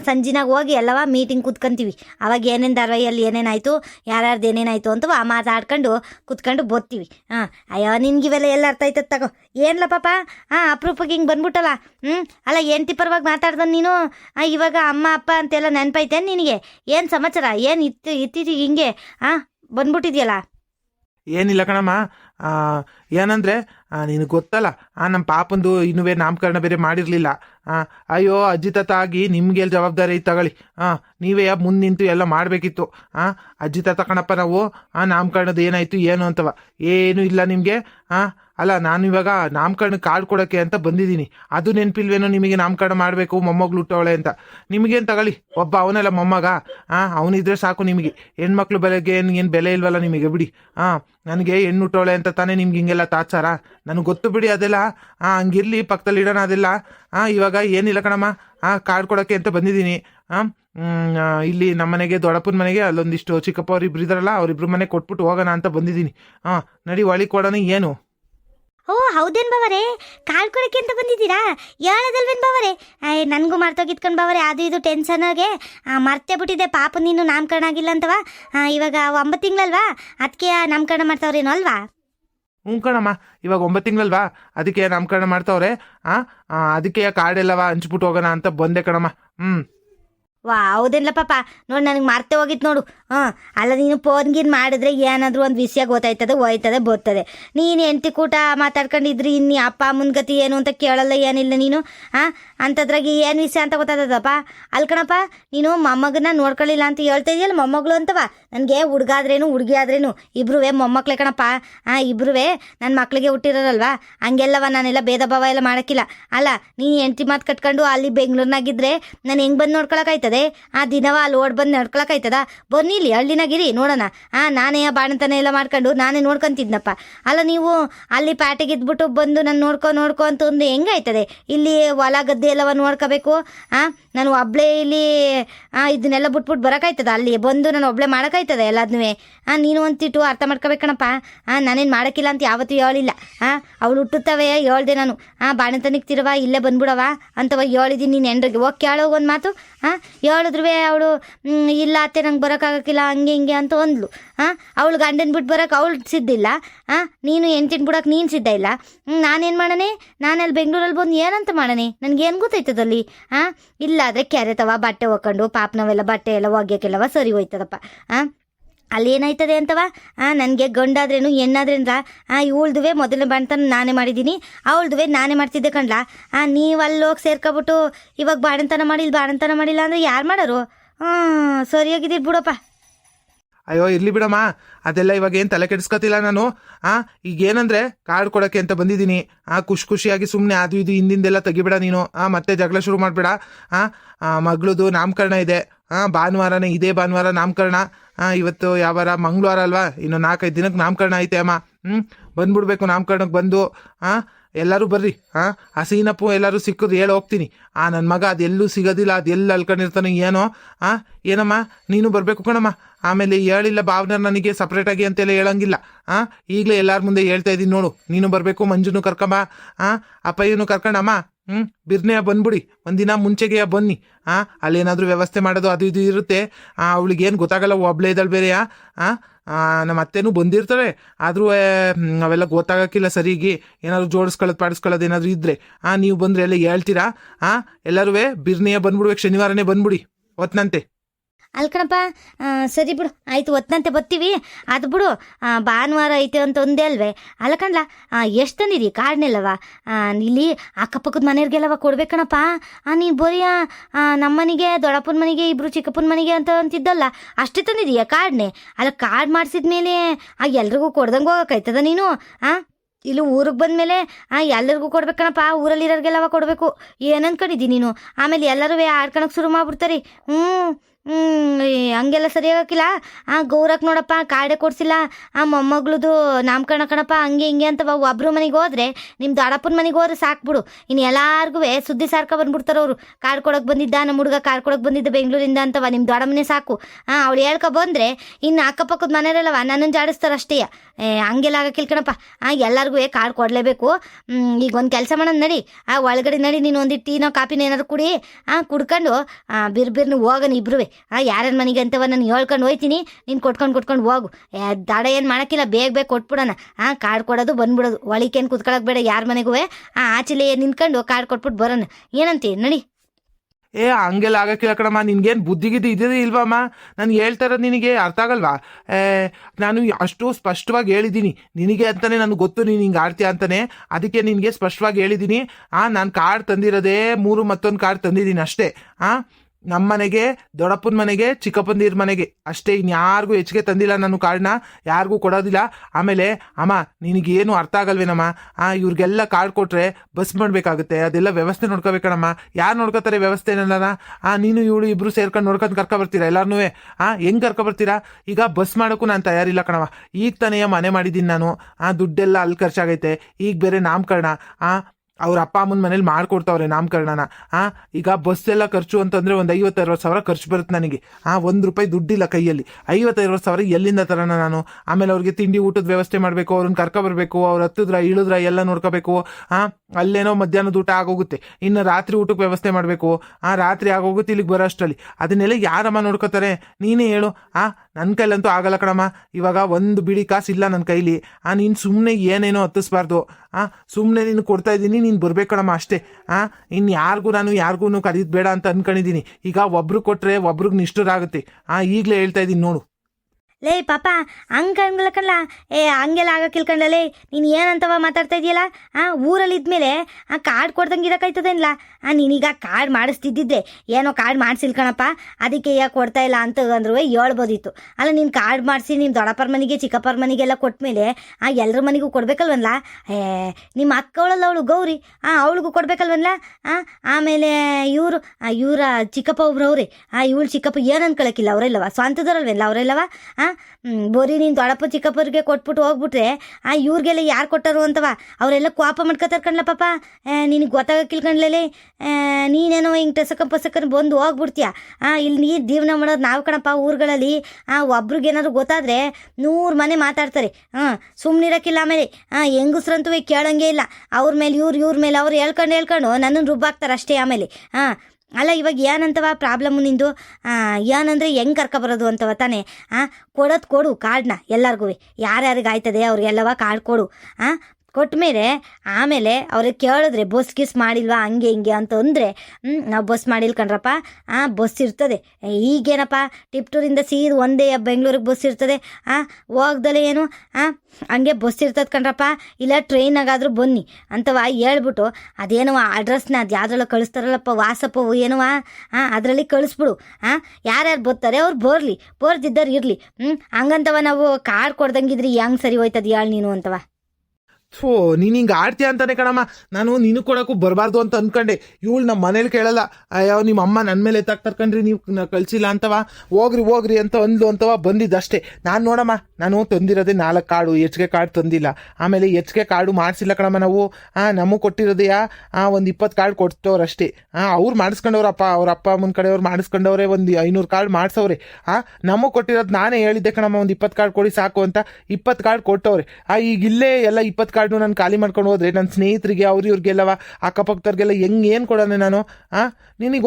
ಸಂಜಿನಾಗ ಹೋಗಿ ಎಲ್ಲವ ಮೀಟಿಂಗ್ ಕೂತ್ಕೊಂತೀವಿ. ಅವಾಗ ಏನೇನು ಧಾರಾವಾಹಿಯಲ್ಲಿ ಏನೇನಾಯಿತು, ಯಾರ್ಯಾರ್ದು ಏನೇನಾಯಿತು ಅಂತವ ಮಾತಾಡ್ಕೊಂಡು ಕೂತ್ಕೊಂಡು ಬೋದ್ತೀವಿ ಹಾಂ, ಅಯ್ಯೋ, ನಿನ್ಗಿವೆಲ್ಲ ಎಲ್ಲ ಅರ್ಥ ಆಯ್ತದ ತಗೋ. ಏನ್ಲ ಪಾಪ? ಹಾಂ, ಅಪರೂಪಕ್ಕೆ ಹಿಂಗೆ ಬಂದ್ಬಿಟ್ಟಲ್ಲ? ಹ್ಞೂ ಅಲ್ಲ ಏನ್ ಪರವಾಗಿ ಮಾತಾಡ್ದ ನೀನು? ಇವಾಗ ಅಮ್ಮ, ಅಪ್ಪ ಅಂತೆಲ್ಲ ನೆನಪೈತೆ ನಿನಗೆ? ಏನು ಸಮಾಚಾರ? ಏನು ಇತ್ತು ಇತ್ತೀಚೆಗೆ ಹಿಂಗೆ ಹಾಂ ಬಂದ್ಬಿಟ್ಟಿದ್ಯಲ್ಲ? ಏನಿಲ್ಲ ಕಣಮ್ಮ. ಏನಂದರೆ ನಿನಗೆ ಗೊತ್ತಲ್ಲ, ಆ ನಮ್ಮ ಪಾಪಂದು ಇನ್ನುವೇ ನಾಮಕರಣ ಬೇರೆ ಮಾಡಿರಲಿಲ್ಲ. ಅಯ್ಯೋ ಅಜ್ಜಿ ತಾತ ಆಗಿ ನಿಮ್ಗೆ ಎಲ್ಲಿ ಜವಾಬ್ದಾರಿ ತಗೊಳ್ಳಿ. ಹಾಂ ನೀವೇ ಮುಂದೆ ನಿಂತು ಎಲ್ಲ ಮಾಡಬೇಕಿತ್ತು. ಹಾಂ ಅಜ್ಜಿ ತಾತ ಕಣಪ್ಪ ನಾವು, ಆ, ನಾಮಕರಣದ ಏನಾಯಿತು, ಏನು ಅಂತವ. ಏನೂ ಇಲ್ಲ ನಿಮಗೆ ಹಾಂ ಅಲ್ಲ, ನಾನು ಇವಾಗ ನಾಮಕರಣ ಕಾರ್ಡ್ ಕೊಡೋಕ್ಕೆ ಅಂತ ಬಂದಿದ್ದೀನಿ. ಅದು ನೆನಪಿಲ್ವೇನೋ ನಿಮಗೆ ನಾಮಕರಣ ಮಾಡಬೇಕು, ಮೊಮ್ಮಗಳು ಹುಟ್ಟವಳೆ ಅಂತ. ನಿಮಗೇನು ತಗೊಳ್ಳಿ? ಒಬ್ಬ ಅವನಲ್ಲ ಮೊಮ್ಮಗ. ಹಾಂ ಅವನಿದ್ರೆ ಸಾಕು ನಿಮಗೆ. ಹೆಣ್ಮಕ್ಳು ಬೆಲೆಗೆ ಏನು ಬೆಲೆ ಇಲ್ವಲ್ಲ ನಿಮಗೆ, ಬಿಡಿ. ಹಾಂ ನನಗೆ ಹೆಣ್ಣು ಹುಟ್ಟವಳೆ ಅಂತ ತಾನೇ ನಿಮ್ಗೆ ಹಿಂಗೆಲ್ಲ ತಾಚಾರ ನನಗೆ ಗೊತ್ತು ಬಿಡಿ ಅದೆಲ್ಲ. ಹಾಂ ಹಂಗಿರಲಿ, ಪಕ್ಕದಲ್ಲಿ ಇಡೋಣ ಅದೆಲ್ಲ. ಹಾಂ ಇವಾಗ ಏನಿಲ್ಲ ಕಣಮ್ಮ. ಹಾಂ ಕಾರ್ಡ್ ಕೊಡೋಕ್ಕೆ ಅಂತ ಬಂದಿದ್ದೀನಿ. ಹಾಂ ಇಲ್ಲಿ ನಮ್ಮ ಮನೆಗೆ, ದೊಡ್ಡಪ್ಪನ ಮನೆಗೆ ಅಲ್ಲೊಂದಿಷ್ಟು ಚಿಕ್ಕಪ್ಪ ಅವ್ರು ಇಬ್ರು ಇದಾರಲ್ಲ, ಅವ್ರಿಬ್ರು ಮನೆ ಕೊಟ್ಬಿಟ್ಟು ಹೋಗೋಣ ಅಂತ ಬಂದಿದ್ದೀನಿ. ಹಾಂ ನಡಿ ಒಳಿ ಕೊಡೋಣ, ಏನು? ಓ, ಹೌದೇನು ಬಾವರೇ? ಕಾಳು ಕೊಡಕ್ಕೆ ಅಂತ ಬಂದಿದ್ದೀರಾ? ಹೇಳೋದಲ್ವೇನು ಬಾವರೆ? ಅಯ್ಯ ನನಗೂ ಮರ್ತೋಗಿತ್ಕೊಂಡು ಬಾವರೆ, ಅದು ಇದು ಟೆನ್ಷನಾಗೆ ಮರ್ತೇ ಬಿಟ್ಟಿದೆ ಪಾಪ ನೀನು ನಾಮಕರಣ ಆಗಿಲ್ಲ ಅಂತವ? ಇವಾಗ ಒಂಬತ್ತು ತಿಂಗಳಲ್ವಾ? ಅದಕ್ಕೆ ನಾಮಕರಣ ಮಾಡ್ತಾವ್ರೇನೋ ಅಲ್ವಾ? ಹ್ಞೂ ಕಣಮ್ಮ, ಇವಾಗ ಒಂಬತ್ತು ತಿಂಗಳಲ್ವಾ? ಅದಕ್ಕೆ ನಾಮಕರಣ ಮಾಡ್ತಾವ್ರೆ ಅದಕ್ಕೆ ಕಾರ್ಡ್ ಎಲ್ಲವ ಹಂಚ್ಬಿಟ್ಟು ಹೋಗೋಣ ಅಂತ ಬಂದೆ ಕಣಮ್ಮ. ಹ್ಞೂ ವಾ ಹೌದೇನ್ಲ ಪಾಪ ನೋಡಿ ನನಗೆ ಮರ್ತೆ ಹೋಗಿತ್ತು ನೋಡು. ಹಾಂ, ಅಲ್ಲ, ನೀನು ಫೋನ್ಗಿನ್ ಮಾಡಿದ್ರೆ ಏನಾದರೂ ಒಂದು ವಿಷಯ ಗೊತ್ತಾಯ್ತದೆ, ಹೋಯ್ತದೆ, ಬರ್ತದೆ. ನೀನು ಹೆಂಡತಿ ಕೂಟ ಮಾತಾಡ್ಕೊಂಡಿದ್ರಿ ಇನ್ನು ಅಪ್ಪ, ಅಮ್ಮನ ಏನು ಅಂತ ಕೇಳಲ್ಲ ಏನಿಲ್ಲ ನೀನು? ಹಾಂ ಅಂಥದ್ರಾಗ ಏನು ವಿಷಯ ಅಂತ ಗೊತ್ತಾದದಪ್ಪ ಅಲ್ಕಣಪ್ಪ ನೀನು ಮೊಮ್ಮಗನ ನೋಡ್ಕೊಳ್ಳಿಲ್ಲ ಅಂತ ಹೇಳ್ತಾ ಇದೆಯಲ್ಲ, ಮೊಮ್ಮಗಳು ಅಂತವ? ನನಗೆ ಹುಡುಗಾದ್ರೇನು ಹುಡುಗಿ ಆದ್ರೇನು ಇಬ್ರು ಮೊಮ್ಮಕ್ಳೆ ಕಣಪ್ಪ. ಹಾಂ ಇಬ್ರುವೇ ನನ್ನ ಮಕ್ಳಿಗೆ ಹುಟ್ಟಿರೋರಲ್ವಾ? ಹಂಗೆಲ್ಲವ ನಾನೆಲ್ಲ ಭೇದ ಭಾವ ಎಲ್ಲ ಮಾಡೋಕ್ಕಿಲ್ಲ ಅಲ್ಲ, ನೀನು ಹೆಂಡತಿ ಮಾತು ಕಟ್ಕೊಂಡು ಅಲ್ಲಿ ಬೆಂಗಳೂರಿನಾಗಿದ್ದರೆ ನಾನು ಹೆಂಗೆ ಬಂದು ನೋಡ್ಕೊಳಕಾಯ್ತದೆ ಆ ದಿನವ ಅಲ್ಲಿ ಓಡ್ ಬಂದು ನಡ್ಕೊಳಕಾಯ್ತದ? ಬನ್ನಿ ಇಲ್ಲಿ ಹಳ್ಳಿನಾಗಿರಿ ನೋಡೋಣ. ಆ, ನಾನೇ ಆ ಬಾಣತನ ಎಲ್ಲ ಮಾಡ್ಕೊಂಡು ನಾನೇ ನೋಡ್ಕೊಂತಿದ್ನಪ್ಪ. ಅಲ್ಲ ನೀವು ಅಲ್ಲಿ ಪ್ಯಾಟಿಗೆ ಇದ್ಬಿಟ್ಟು ಬಂದು ನಾನು ನೋಡ್ಕೊ ನೋಡ್ಕೊ ಅಂತ ಒಂದು ಹೆಂಗಾಯ್ತದೆ? ಇಲ್ಲಿ ಹೊಲ ಗದ್ದೆ ಎಲ್ಲವ ನೋಡ್ಕೋಬೇಕು? ಆ, ನಾನು ಒಬ್ಳೆ ಇಲ್ಲಿ, ಆ, ಇದನ್ನೆಲ್ಲ ಬಿಟ್ಬಿಟ್ಟು ಬರೋಕಾಯ್ತದ? ಅಲ್ಲಿ ಬಂದು ನಾನು ಒಬ್ಳೆ ಮಾಡೋಕಾಯ್ತದೆ ಎಲ್ಲದನ್ನೂ ಆ, ನೀನು ಅಂತಿಟ್ಟು ಅರ್ಥ ಮಾಡ್ಕೋಬೇಕಣಪ್ಪ. ಆ, ನಾನೇನು ಮಾಡೋಕ್ಕಿಲ್ಲ ಅಂತ ಯಾವತ್ತೂ ಹೇಳಿಲ್ಲ ಆ, ಅವಳು ಹುಟ್ಟುತ್ತವೆ ಹೇಳ್ದೆ ನಾನು. ಆ, ಬಾಣತನಿಗೆ ತಿರುವ ಇಲ್ಲೇ ಬಂದ್ಬಿಡವಾ ಅಂತವ ಹೇಳಿದೀನಿ ನೀನು ಹೆಂಡ್ರಿಗೆ ಹೋಗಿ ಕೇಳೋ ಒಂದು ಮಾತು. ಹಾಂ ಹೇಳಿದ್ರು ಅವಳು ಇಲ್ಲ ಅತ್ತೆ, ನಂಗೆ ಬರೋಕ್ಕಾಗಕ್ಕಿಲ್ಲ, ಹಂಗೆ ಹಿಂಗೆ ಅಂತ ಅಂದ್ಲು. ಹಾಂ ಅವಳು ಗಂಡನ ಬಿಟ್ಟು ಬರೋಕೆ ಅವಳು ಸಿದ್ಧಿಲ್ಲ ಹಾಂ ನೀನು ಎಂಟಿನ ಬಿಡೋಕೆ ನೀನು ಸಿದ್ಧ ಇಲ್ಲ. ನಾನೇನು ಮಾಡೋಣ? ನಾನಲ್ಲಿ ಬೆಂಗಳೂರಲ್ಲಿ ಬಂದು ಏನಂತ ಮಾಡಣೆ? ನನಗೇನು ಗೊತ್ತಾಯ್ತದಲ್ಲಿ ಹಾಂ ಇಲ್ಲಾದರೆ ಕೆರೆ ತವ, ಬಟ್ಟೆ ಒಕ್ಕೊಂಡು ಪಾಪನವೆಲ್ಲ ಬಟ್ಟೆ ಎಲ್ಲ ಒಗ್ಯಕ್ಕೆಲ್ಲವ ಸರಿ ಹೋಯ್ತದಪ್ಪ. ಹಾಂ ಅಲ್ಲಿ ಏನಾಯ್ತದೆ ಅಂತವ? ಆ, ನನಗೆ ಗಂಡಾದ್ರೇನು, ಹೆಣ್ಣಾದ್ರೇನ್ರ? ಆ, ಇವಳ್ದುವೆ ಮೊದಲನೇ ಬಾಣತನ ನಾನೇ ಮಾಡಿದ್ದೀನಿ. ಅವಳ್ದುವೆ ನಾನೇ ಮಾಡ್ತಿದ್ದೆ ಕಣ್ಲ ಆ ನೀವು ಅಲ್ಲಿ ಹೋಗಿ ಸೇರ್ಕೊಬಿಟ್ಟು ಇವಾಗ ಬಾಣಂತನ ಮಾಡಿಲ್ಲ ಬಾಣಂತನ ಮಾಡಿಲ್ಲ ಅಂದರೆ ಯಾರು ಮಾಡೋರು? ಹಾಂ ಸರಿಯಾಗಿದ್ದೀರಿ ಬಿಡಪ್ಪ. ಅಯ್ಯೋ, ಇರ್ಲಿ ಬಿಡಮ್ಮ. ಅದೆಲ್ಲ ಇವಾಗ ಏನು ತಲೆ ಕೆಡಿಸ್ಕೊತಿಲ್ಲ ನಾನು? ಆ ಈಗ ಏನಂದ್ರೆ ಕಾರ್ಡ್ ಕೊಡೋಕ್ಕೆ ಅಂತ ಬಂದಿದ್ದೀನಿ. ಆ, ಖುಷಿ ಖುಷಿಯಾಗಿ ಸುಮ್ಮನೆ ಅದು ಇದು ಹಿಂದಿಂದೆಲ್ಲ ತೆಗಿಬೇಡ ನೀನು. ಆ, ಮತ್ತೆ ಜಗಳ ಶುರು ಮಾಡಬೇಡ. ಆ, ಮಗಳದು ನಾಮಕರಣ ಇದೆ. ಆ, ಭಾನುವಾರನೇ ಇದೇ ಭಾನುವಾರ ನಾಮಕರಣ. ಆ, ಇವತ್ತು ಯಾವಾರ? ಮಂಗಳವಾರ ಅಲ್ವಾ? ಇನ್ನು ನಾಲ್ಕೈದು ದಿನಕ್ಕೆ ನಾಮಕರಣ ಐತೆ ಅಮ್ಮ. ಹ್ಞೂ ಬಂದ್ಬಿಡ್ಬೇಕು, ನಾಮಕರಣಕ್ಕೆ ಬಂದು ಹಾಂ ಎಲ್ಲರೂ ಬರ್ರಿ. ಹಾಂ ಆ ಸೀನಪ್ಪು ಎಲ್ಲರೂ ಸಿಕ್ಕಿದ್ರು, ಹೇಳಿ, ಹೋಗ್ತೀನಿ. ಆ ನನ್ನ ಮಗ ಅದೆಲ್ಲೂ ಸಿಗೋದಿಲ್ಲ, ಅದೆಲ್ಲ ಅಲ್ಕೊಂಡಿರ್ತಾನೆ, ಏನೋ. ಹಾಂ ಏನಮ್ಮ? ನೀನು ಬರಬೇಕು ಕಣಮ್ಮ. ಆಮೇಲೆ ಹೇಳಿಲ್ಲ ಭಾವನೆ ನನಗೆ ಸಪ್ರೇಟಾಗಿ ಅಂತೆಲ್ಲ ಹೇಳಂಗಿಲ್ಲ. ಹಾಂ ಈಗಲೇ ಎಲ್ಲರ ಮುಂದೆ ಹೇಳ್ತಾ ಇದ್ದೀನಿ ನೋಡು. ನೀನು ಬರಬೇಕು, ಮಂಜುನು ಕರ್ಕೊಂಬ. ಹಾಂ ಅಪ್ಪಯ್ಯನು ಕರ್ಕೊಂಡಮ್ಮ. ಹ್ಞೂ ಬಿರ್ನೆಯ ಬಂದ್ಬಿಡಿ. ಒಂದಿನ ಮುಂಚೆಗೆ ಬನ್ನಿ. ಆ ಅಲ್ಲೇನಾದರೂ ವ್ಯವಸ್ಥೆ ಮಾಡೋದು ಅದು ಇದು ಇರುತ್ತೆ. ಆ ಅವಳಿಗೆ ಏನು ಗೊತ್ತಾಗಲ್ಲ ಒಬ್ಳೆ ಇದ್ದಾಳೆ ಬೇರೆಯಾ? ಆ, ನಮ್ಮ ಅತ್ತೆನೂ ಬಂದಿರ್ತಾರೆ. ಆದರೂ ಅವೆಲ್ಲ ಗೊತ್ತಾಗೋಕ್ಕಿಲ್ಲ ಸರಿಗೆ. ಏನಾದ್ರು ಜೋಡಿಸ್ಕೊಳ್ಳೋದು ಪಾಡಿಸ್ಕೊಳ್ಳೋದು ಏನಾದರೂ ಇದ್ದರೆ ಹಾಂ ನೀವು ಬಂದರೆ ಎಲ್ಲ ಹೇಳ್ತೀರಾ? ಹಾಂ ಎಲ್ಲರೂ ಬಿರ್ನೆಯ ಬಂದ್ಬಿಡ್ಬೇಕು ಶನಿವಾರನೇ ಬಂದ್ಬಿಡಿ. ಹೊತ್ನಂತೆ. ಅಲ್ಲಿ ಕಣಪ್ಪ ಸರಿ ಬಿಡು, ಆಯ್ತು ಒತ್ತಂತೆ ಬರ್ತೀವಿ. ಅದು ಬಿಡು ಭಾನುವಾರ ಐತೆ ಅಂತ ಒಂದೇ ಅಲ್ವೇ? ಅಲ್ಲ ಕಣ್ಲ ಎಷ್ಟು ತಂದಿರಿ ಕಾರ್ಡ್ನೆಲ್ಲವ ಇಲ್ಲಿ ಅಕ್ಕಪಕ್ಕದ ಮನೆಯವ್ರಿಗೆಲ್ಲವ ಕೊಡ್ಬೇಕಣಪ್ಪ ನೀನು ಬರೀ ನಮ್ಮನೆಗೆ ನಮ್ಮ ಮನೆಗೆ ದೊಡ್ಡಪ್ಪನ ಮನೆಗೆ ಇಬ್ಬರು ಚಿಕ್ಕಪ್ಪನ ಮನೆಗೆ ಅಂತ ಅಂತಿದ್ದಲ್ಲ, ಅಷ್ಟೇ ತಂದಿದೀಯ ಕಾರ್ಡ್ನೆ ಅಲ್ಲ ಕಾರ್ಡ್ ಮಾಡಿಸಿದ ಮೇಲೆ, ಆ, ಎಲ್ರಿಗೂ ಕೊಡ್ದಂಗೆ ಹೋಗೋಕಾಯ್ತದ ನೀನು? ಆ? ಇಲ್ಲಿ ಊರಿಗೆ ಬಂದಮೇಲೆ ಎಲ್ಲರಿಗೂ ಕೊಡ್ಬೇಕಣಪ್ಪ ಊರಲ್ಲಿರೋರಿಗೆಲ್ಲವ ಕೊಡಬೇಕು. ಏನಂದ್ಕೊಂಡಿದ್ದಿ ನೀನು? ಆಮೇಲೆ ಎಲ್ಲರೂ ಆಡ್ಕೊಳಕ್ಕೆ ಶುರು ಮಾಡ್ಬಿಡ್ತಾರೆ. ಹ್ಞೂ ಹಂಗೆಲ್ಲ ಸರಿಯಾಗಿಲ್ಲ ಆ ಗೌರಕ್ಕೆ ನೋಡಪ್ಪ ಕಾರ್ಡೆ ಕೊಡ್ಸಿಲ್ಲ. ಆ ಮೊಮ್ಮಗಳದು ನಾಮಕರಣ ಕಣಪ್ಪ, ಹಂಗೆ ಹಿಂಗೆ ಅಂತ ಒಬ್ರು ಮನೆಗೆ ಹೋದ್ರೆ ನಿಮ್ಮ ದೊಡ್ಡಪ್ಪನ ಮನೆಗೆ ಹೋದ್ರೆ ಸಾಕ್ಬಿಡು ಇನ್ನು ಎಲ್ಲಾರ್ಗು ಸುದ್ದಿ ಸಾರ್ಕ ಬಂದ್ಬಿಡ್ತಾರೆ ಅವರು. ಕಾರ್ಡ್ ಕೊಡೋಕೆ ಬಂದಿದ್ದ ನಮ್ಮ ಹುಡುಗ ಕಾರ್ಡ್ ಕೊಡೋಕೆ ಬಂದಿದ್ದ ಬೆಂಗಳೂರಿಂದ ಅಂತವ ನಿಮ್ಮ ದೊಡ್ಡಮ್ಮನೇ ಸಾಕು. ಹಾಂ ಅವಳು ಹೇಳ್ಕೊ ಬಂದ್ರೆ, ಇನ್ನು ಅಕ್ಕಪಕ್ಕದ ಮನೆಯಲ್ಲವ ನನ್ನನ್ನು ಜಾಡಿಸ್ತಾರೆ ಅಷ್ಟೇ. ಹಂಗೆಲ್ಲ ಆಗಕ್ಕಿಲ್ಲ ಕಣಪ್ಪ. ಆ ಎಲ್ಲರಿಗೂ ಕಾರ್ಡ್ ಕೊಡಲೇಬೇಕು. ಈಗ ಒಂದು ಕೆಲಸ ಮಾಡೋಣ ನಡಿ. ಆ, ಒಳಗಡೆ ನಡಿ, ನೀನು ಒಂದಿಟ್ಟು ಟೀನೋ ಕಾಪಿನೋ ಏನಾದ್ರು ಕುಡಿ. ಆ, ಕುಡ್ಕೊಂಡು, ಆ ಬಿರ್ ಬಿರ್ನು ಹೋಗೋಣ ಇಬ್ರುವೆ. ಆ ಯಾರನ್ನ ಮನೆಗೆ ಅಂತವ ನಾನು ಹೇಳ್ಕೊಂಡು ಹೋಯ್ತೀನಿ. ನೀನು ಕೊಟ್ಕೊಂಡು ಕೊಟ್ಕೊಂಡು ಹೋಗು. ದಡ ಏನು ಮಾಡೋಕ್ಕಿಲ್ಲ, ಬೇಗ ಬೇಗ ಕೊಟ್ಬಿಡೋಣ. ಆ ಕಾರ್ಡ್ ಕೊಡೋದು ಬಂದ್ಬಿಡೋದು. ಒಳಿಕೇನು ಕುತ್ಕೊಳಕ್ ಬೇಡ ಯಾರ ಮನೆಗೂ ಆ, ಆಚೆಲೆ ನಿಂತ್ಕೊಂಡು ಕಾರ್ಡ್ ಕೊಟ್ಬಿಟ್ಟು ಬರೋಣ. ಏನಂತೆ, ನಡಿ. ಏ, ಹಂಗೆಲ್ಲ ಆಗಕ್ಕಿಲ್ಲ ಕಣಮ್ಮ. ನಿನ್ಗೇನು ಬುದ್ಧಿಗಿದ್ದು ಇದೇ ಇಲ್ವಮ್ಮ? ನಾನು ಹೇಳ್ತಾ ಇರೋದು ನಿನಗೆ ಅರ್ಥ ಆಗಲ್ವಾ? ನಾನು ಅಷ್ಟು ಸ್ಪಷ್ಟವಾಗಿ ಹೇಳಿದ್ದೀನಿ. ನಿನಗೆ ಅಂತಲೇ ನನಗೆ ಗೊತ್ತು, ನೀನು ಹಿಂಗೆ ಆಡ್ತೀಯ ಅಂತಲೇ ಅದಕ್ಕೆ ನಿನಗೆ ಸ್ಪಷ್ಟವಾಗಿ ಹೇಳಿದ್ದೀನಿ. ಆ, ನಾನು ಕಾರ್ಡ್ ತಂದಿರೋದೇ ಮೂರು ಮತ್ತೊಂದು ಕಾರ್ಡ್ ತಂದಿದ್ದೀನಿ ಅಷ್ಟೇ. ಆ? ನಮ್ಮ ಮನೆಗೆ, ದೊಡ್ಡಪ್ಪನ ಮನೆಗೆ ಚಿಕ್ಕಪ್ಪಂದಿರ ಮನೆಗೆ. ಅಷ್ಟೇ ಇನ್ಯಾರಿಗೂ ಹೆಚ್ಚಿಗೆ ತಂದಿಲ್ಲ ನಾನು ಕಾರ್ಡ್ನ ಯಾರಿಗೂ ಕೊಡೋದಿಲ್ಲ. ಆಮೇಲೆ, ಅಮ್ಮ, ನಿನಗೇನು ಅರ್ಥ ಆಗಲ್ವೇನಮ್ಮ? ಆ, ಇವ್ರಿಗೆಲ್ಲ ಕಾರ್ಡ್ ಕೊಟ್ಟರೆ ಬಸ್ ಮಾಡಬೇಕಾಗುತ್ತೆ, ಅದೆಲ್ಲ ವ್ಯವಸ್ಥೆ ನೋಡ್ಕೋಬೇಕಣಮ್ಮ ಯಾರು ನೋಡ್ಕೋತಾರೆ ವ್ಯವಸ್ಥೆನೆಲ್ಲ ಆ, ನೀನು, ಇವಳು ಇಬ್ಬರು ಸೇರ್ಕೊಂಡು ನೋಡ್ಕೊಂಡು ಕರ್ಕೊ ಬರ್ತೀರಾ ಎಲ್ಲಾರ್ನೂ? ಆ, ಹೆಂಗೆ ಕರ್ಕೊ ಬರ್ತೀರಾ? ಈಗ ಬಸ್ ಮಾಡೋಕ್ಕೂ ನಾನು ತಯಾರಿಲ್ಲ ಕಣವ ಈಗ ತಾನೇ ಮನೆ ಮಾಡಿದ್ದೀನಿ ನಾನು. ಆ, ದುಡ್ಡೆಲ್ಲ ಅಲ್ಲಿ ಖರ್ಚಾಗೈತೆ. ಈಗ ಬೇರೆ ನಾಮಕರಣ. ಆ ಅವ್ರ ಅಪ್ಪ ಅಮ್ಮನ ಮನೇಲಿ ಮಾಡ್ಕೊಡ್ತಾವ್ರೆ ನಾಮಕರಣನ. ಹಾಂ ಈಗ ಬಸ್ ಎಲ್ಲ ಖರ್ಚು ಅಂತಂದ್ರೆ ಒಂದು ಐವತ್ತು ಅರವತ್ತು ಸಾವಿರ ಖರ್ಚು ಬರುತ್ತೆ ನನಗೆ. ಹಾಂ ಒಂದು ರೂಪಾಯಿ ದುಡ್ಡಿಲ್ಲ ಕೈಯಲ್ಲಿ. ಐವತ್ತು ಅರವತ್ತು ಸಾವಿರ ಎಲ್ಲಿಂದ ತರೋಣ ನಾನು? ಆಮೇಲೆ ಅವ್ರಿಗೆ ತಿಂಡಿ, ಊಟದ ವ್ಯವಸ್ಥೆ ಮಾಡಬೇಕು, ಅವ್ರನ್ನ ಕರ್ಕೊಬರ್ಬೇಕು, ಅವ್ರು ಹತ್ತಿದ್ರ, ಇಳಿದ್ರ ಎಲ್ಲ ನೋಡ್ಕೋಬೇಕು. ಹಾಂ ಅಲ್ಲೇನೋ ಮಧ್ಯಾಹ್ನದ ಊಟ ಆಗೋಗುತ್ತೆ. ಇನ್ನು ರಾತ್ರಿ ಊಟಕ್ಕೆ ವ್ಯವಸ್ಥೆ ಮಾಡಬೇಕು. ಆ, ರಾತ್ರಿ ಆಗೋಗುತ್ತೆ, ಇಲ್ಲಿಗೆ ಬರೋ ಅಷ್ಟರಲ್ಲಿ. ಅದನ್ನೆಲ್ಲ ಯಾರಮ್ಮ ನೋಡ್ಕೋತಾರೆ? ನೀನೇ ಹೇಳು. ಆ ನನ್ನ ಕೈಲಂತೂ ಆಗಲ್ಲ ಕಣಮ್ಮ. ಇವಾಗ ಒಂದು ಬಿಡಿ ಕಾಸು ಇಲ್ಲ ನನ್ನ ಕೈಲಿ. ಆ, ನೀನು ಸುಮ್ಮನೆ ಏನೇನೋ ಹತ್ತಿಸ್ಬಾರ್ದು. ಆ ಸುಮ್ಮನೆ ನೀನು ಕೊಡ್ತಾ ಇದ್ದೀನಿ, ನೀನು ಬರ್ಬೇಕಣಮ್ಮ ಅಷ್ಟೇ. ಆ ಇನ್ನು ಯಾರಿಗೂ ನಾನು ಯಾರಿಗೂ ಕರೀದು ಬೇಡ ಅಂತ ಅನ್ಕೊಂಡಿದ್ದೀನಿ. ಈಗ ಒಬ್ರು ಕೊಟ್ಟರೆ ಒಬ್ರಿಗೆ ನಿಷ್ಠರಾಗುತ್ತೆ. ಆ, ಈಗಲೇ ಹೇಳ್ತಾ ಇದ್ದೀನಿ, ನೋಡು. ಲೇ, ಪಾಪ, ಹಂಗೆ ಕಣ್ಲ? ಏ, ಹಂಗೆಲ್ಲ ಆಗಕ್ಕಿಲ್ಕಂಡಲೇ ನೀನು ಏನಂತವ ಮಾತಾಡ್ತಾ ಇದೆಯಲ್ಲ ಆ, ಊರಲ್ಲಿ ಇದ್ಮೇಲೆ, ಆ ಕಾರ್ಡ್ ಕೊಡ್ದಂಗೆ ಇರೋಕ್ಕಾಯ್ತದೇನಿಲ್ಲ ಆ, ನೀನೀಗ ಕಾರ್ಡ್ ಮಾಡಿಸ್ತಿದ್ದಿದ್ರೆ ಏನೋ ಕಾರ್ಡ್ ಮಾಡಿಸಿಲ್ಕಣಪ್ಪ ಅದಕ್ಕೆ ಯಾಕೆ ಕೊಡ್ತಾ ಇಲ್ಲ ಅಂತ ಅಂದ್ರು ಹೇಳ್ಬೋದಿತ್ತು. ಅಲ್ಲ, ನೀನು ಕಾರ್ಡ್ ಮಾಡಿಸಿ ನಿಮ್ಮ ದೊಡ್ಡಪ್ಪರ ಮನೆಗೆ, ಚಿಕ್ಕಪ್ಪರ ಮನೆಗೆಲ್ಲ ಕೊಟ್ಮೇಲೆ, ಆ ಎಲ್ಲರ ಮನೆಗೂ ಕೊಡ್ಬೇಕಲ್ವನ್ಲ? ಏ, ನಿಮ್ಮ ಅಕ್ಕವಳಲ್ಲ ಅವಳು, ಗೌರಿ? ಆ, ಅವಳಿಗೂ ಕೊಡ್ಬೇಕಲ್ವನ್ಲ? ಆ, ಆಮೇಲೆ ಇವರು ಇವರ ಚಿಕ್ಕಪ್ಪ ಒಬ್ರು ಅವ್ರಿ. ಆ, ಇವಳು ಚಿಕ್ಕಪ್ಪ ಏನು ಅನ್ಕೊಳಕಿಲ್ಲ ಅವರೆಲ್ಲವ ಸ್ವಂತದವ್ರಲ್ವೆಲ್ಲ ಅವರೆಲ್ಲವ ಆ ಬೋರಿ ನೀನು ದೊಡ್ಡಪ್ಪ ಚಿಕ್ಕಪ್ಪರಿಗೆ ಕೊಟ್ಬಿಟ್ಟು ಹೋಗ್ಬಿಟ್ರೆ, ಆ ಇವ್ರಿಗೆಲ್ಲ ಯಾರು ಕೊಟ್ಟರು ಅಂತವ? ಅವರೆಲ್ಲ ಕೋಪ ಮಾಡ್ಕೊತಾರೆ ಕಣ್ಲ ಪಾಪ. ನಿನಗೆ ಗೊತ್ತಾಗಕ್ಕಿಲ್ಕಣ್ಲೇ ನೀನೇನೋ ಹಿಂಗೆ ಟಸಕ ಪಸಕನ್ ಬಂದು ಹೋಗ್ಬಿಡ್ತೀಯ? ಇಲ್ಲಿ ನೀರು ಜೀವನ ಮಾಡೋದು ನಾವು ಕಣಪ್ಪ ಊರುಗಳಲ್ಲಿ. ಆ ಒಬ್ರಿಗೇನಾದ್ರು ಗೊತ್ತಾದರೆ ನೂರು ಮನೆ ಮಾತಾಡ್ತಾರೆ. ಹಾಂ ಸುಮ್ಮನಿರೋಕ್ಕಿಲ್ಲ ಆಮೇಲೆ. ಹಾಂ ಹೆಂಗಸ್ರಂತೂ ಕೇಳಂಗೆ ಇಲ್ಲ. ಅವ್ರ ಮೇಲೆ ಇವ್ರು, ಇವ್ರ ಮೇಲೆ ಅವ್ರು ಹೇಳ್ಕೊಂಡು ಹೇಳ್ಕೊಂಡು ನನ್ನನ್ನು ರುಬ್ಬಾಕ್ತಾರೆ ಅಷ್ಟೇ ಆಮೇಲೆ. ಹಾಂ ಅಲ್ಲ, ಇವಾಗ ಏನಂತವ ಪ್ರಾಬ್ಲಮ್ಮು ನಿಂದು? ಏನಂದರೆ ಹೆಂಗೆ ಕರ್ಕೊಬರೋದು ಅಂತವ ತಾನೇ? ಹಾಂ ಕೊಡೋದು ಕೊಡು ಕಾರ್ಡ್ನ ಎಲ್ಲರಿಗೂ ಯಾರ್ಯಾರಿಗೆ ಆಯ್ತದೆ ಅವ್ರಿಗೆಲ್ಲವ ಕಾರ್ಡ್ ಕೊಡು. ಆ ಕೊಟ್ಮೇಲೆ ಆಮೇಲೆ ಅವ್ರಿಗೆ ಕೇಳಿದ್ರೆ, ಬಸ್ ಗಿಸ್ ಮಾಡಿಲ್ವಾ? ಹಂಗೆ, ಹಿಂಗೆ ಅಂತ ಅಂದರೆ ನಾವು ಬಸ್ ಮಾಡಿಲ್ಲ ಕಣ್ರಪ್ಪ. ಆ, ಬಸ್ ಇರ್ತದೆ. ಈಗೇನಪ್ಪ? ಟಿಪ್ಟೂರಿಂದ ಸೀದ ಒಂದೇ ಬೆಂಗಳೂರಿಗೆ ಬಸ್ ಇರ್ತದೆ. ಆ ಹೋಗ್ದಲ್ಲೇ ಏನು? ಆ, ಹಂಗೆ ಬಸ್ ಇರ್ತದೆ ಕಣ್ರಪ್ಪ. ಇಲ್ಲ ಟ್ರೈನಾಗಾದರೂ ಬನ್ನಿ. ಅಂತವ ಹೇಳ್ಬಿಟ್ಟು, ಅದೇನೋ ಅಡ್ರೆಸ್ನ ಅದು ಯಾವ್ದ್ರೊಳಗೆ ಕಳಿಸ್ತಾರಲ್ಲಪ್ಪ? ವಾಟ್ಸಪ್ಪು ಏನೋ ಹಾಂ ಅದರಲ್ಲಿ ಕಳಿಸ್ಬಿಡು. ಹಾಂ ಯಾರ್ಯಾರು ಬರ್ತಾರೆ ಅವ್ರು ಬರಲಿ. ಬರ್ದಿದ್ದವ್ರು ಇರಲಿ. ಹ್ಞೂ ಹಂಗಂತವ ನಾವು ಕಾರ್ಡ್ ಕೊಡ್ದಂಗಿದ್ರಿ ಹೆಂಗೆ ಸರಿ ಹೋಯ್ತದ ಹೇಳು ನೀನು ಅಂತವ. ಥೋ, ನೀನು ಹಿಂಗೆ ಆಡ್ತೀಯ ಅಂತಾನೆ ಕಣಮ್ಮ. ನಾನು ನೀನು ಕೊಡೋಕ್ಕೂ ಬರಬಾರ್ದು ಅಂತ ಅನ್ಕೊಂಡೆ. ಇವಳು ನಮ್ಮ ಮನೇಲಿ ಕೇಳಲ್ಲ. ಅಯ್ಯೋ, ನಿಮ್ಮ ಅಮ್ಮ ನನ್ನ ಮೇಲೆ ತರ್ಕೊಂಡ್ರಿ, ನೀವು ಕಳಿಸಿಲ್ಲ ಅಂತವಾ. ಹೋಗ್ರಿ ಹೋಗ್ರಿ ಅಂತ ಅಂದ್ಲು ಅಂತವ ಬಂದಿದ್ದಷ್ಟೇ ನಾನು ನೋಡಮ್ಮ, ನಾನು ತಂದಿರೋದೇ ನಾಲ್ಕು ಕಾಡು ಹೆಚ್ಚಿಗೆ ಕಾರ್ಡ್ ತಂದಿಲ್ಲ. ಆಮೇಲೆ ಹೆಚ್ಚಿಗೆ ಕಾರ್ಡು ಮಾಡಿಸಿಲ್ಲ ಕಣಮ್ಮ ನಾವು. ಹಾಂ ನಮಗೆ ಕೊಟ್ಟಿರೋದೆಯಾ? ಹಾಂ ಒಂದು ಇಪ್ಪತ್ತು ಕಾರ್ಡ್ ಕೊಡ್ತವ್ರು ಅಷ್ಟೇ ಹಾಂ ಅವ್ರು ಮಾಡಿಸ್ಕೊಂಡವ್ರಪ್ಪ ಅವ್ರ ಅಪ್ಪ ಅಮ್ಮನ ಕಡೆಯವ್ರು ಮಾಡಿಸ್ಕೊಂಡವ್ರೆ, ಒಂದು ಐನೂರು ಕಾರ್ಡ್ ಮಾಡಿಸವ್ರೆ. ಹಾಂ ನಮಗೆ ಕೊಟ್ಟಿರೋದು ನಾನೇ ಹೇಳಿದ್ದೆ ಕಣಮ್ಮ, ಒಂದು ಇಪ್ಪತ್ತು ಕಾರ್ಡ್ ಕೊಡಿ ಸಾಕು ಅಂತ. ಇಪ್ಪತ್ತು ಕಾರ್ಡ್ ಕೊಟ್ಟವ್ರೆ. ಆ, ಈಗ ಇಲ್ಲೇ ಎಲ್ಲ ಇಪ್ಪತ್ತು ಕಾರ್ಡ್ನು ನಾನು ಖಾಲಿ ಮಾಡ್ಕೊಂಡು ಹೋದ್ರೆ ನನ್ನ ಸ್ನೇಹಿತರಿಗೆ ಅವ್ರು ಇವ್ರಿಗೆಲ್ಲವ ಅಕ್ಕಪಕ್ಕದವ್ರಿಗೆಲ್ಲ ಹೆಂಗೆ ಏನು ಕೊಡೋಣ ನಾನು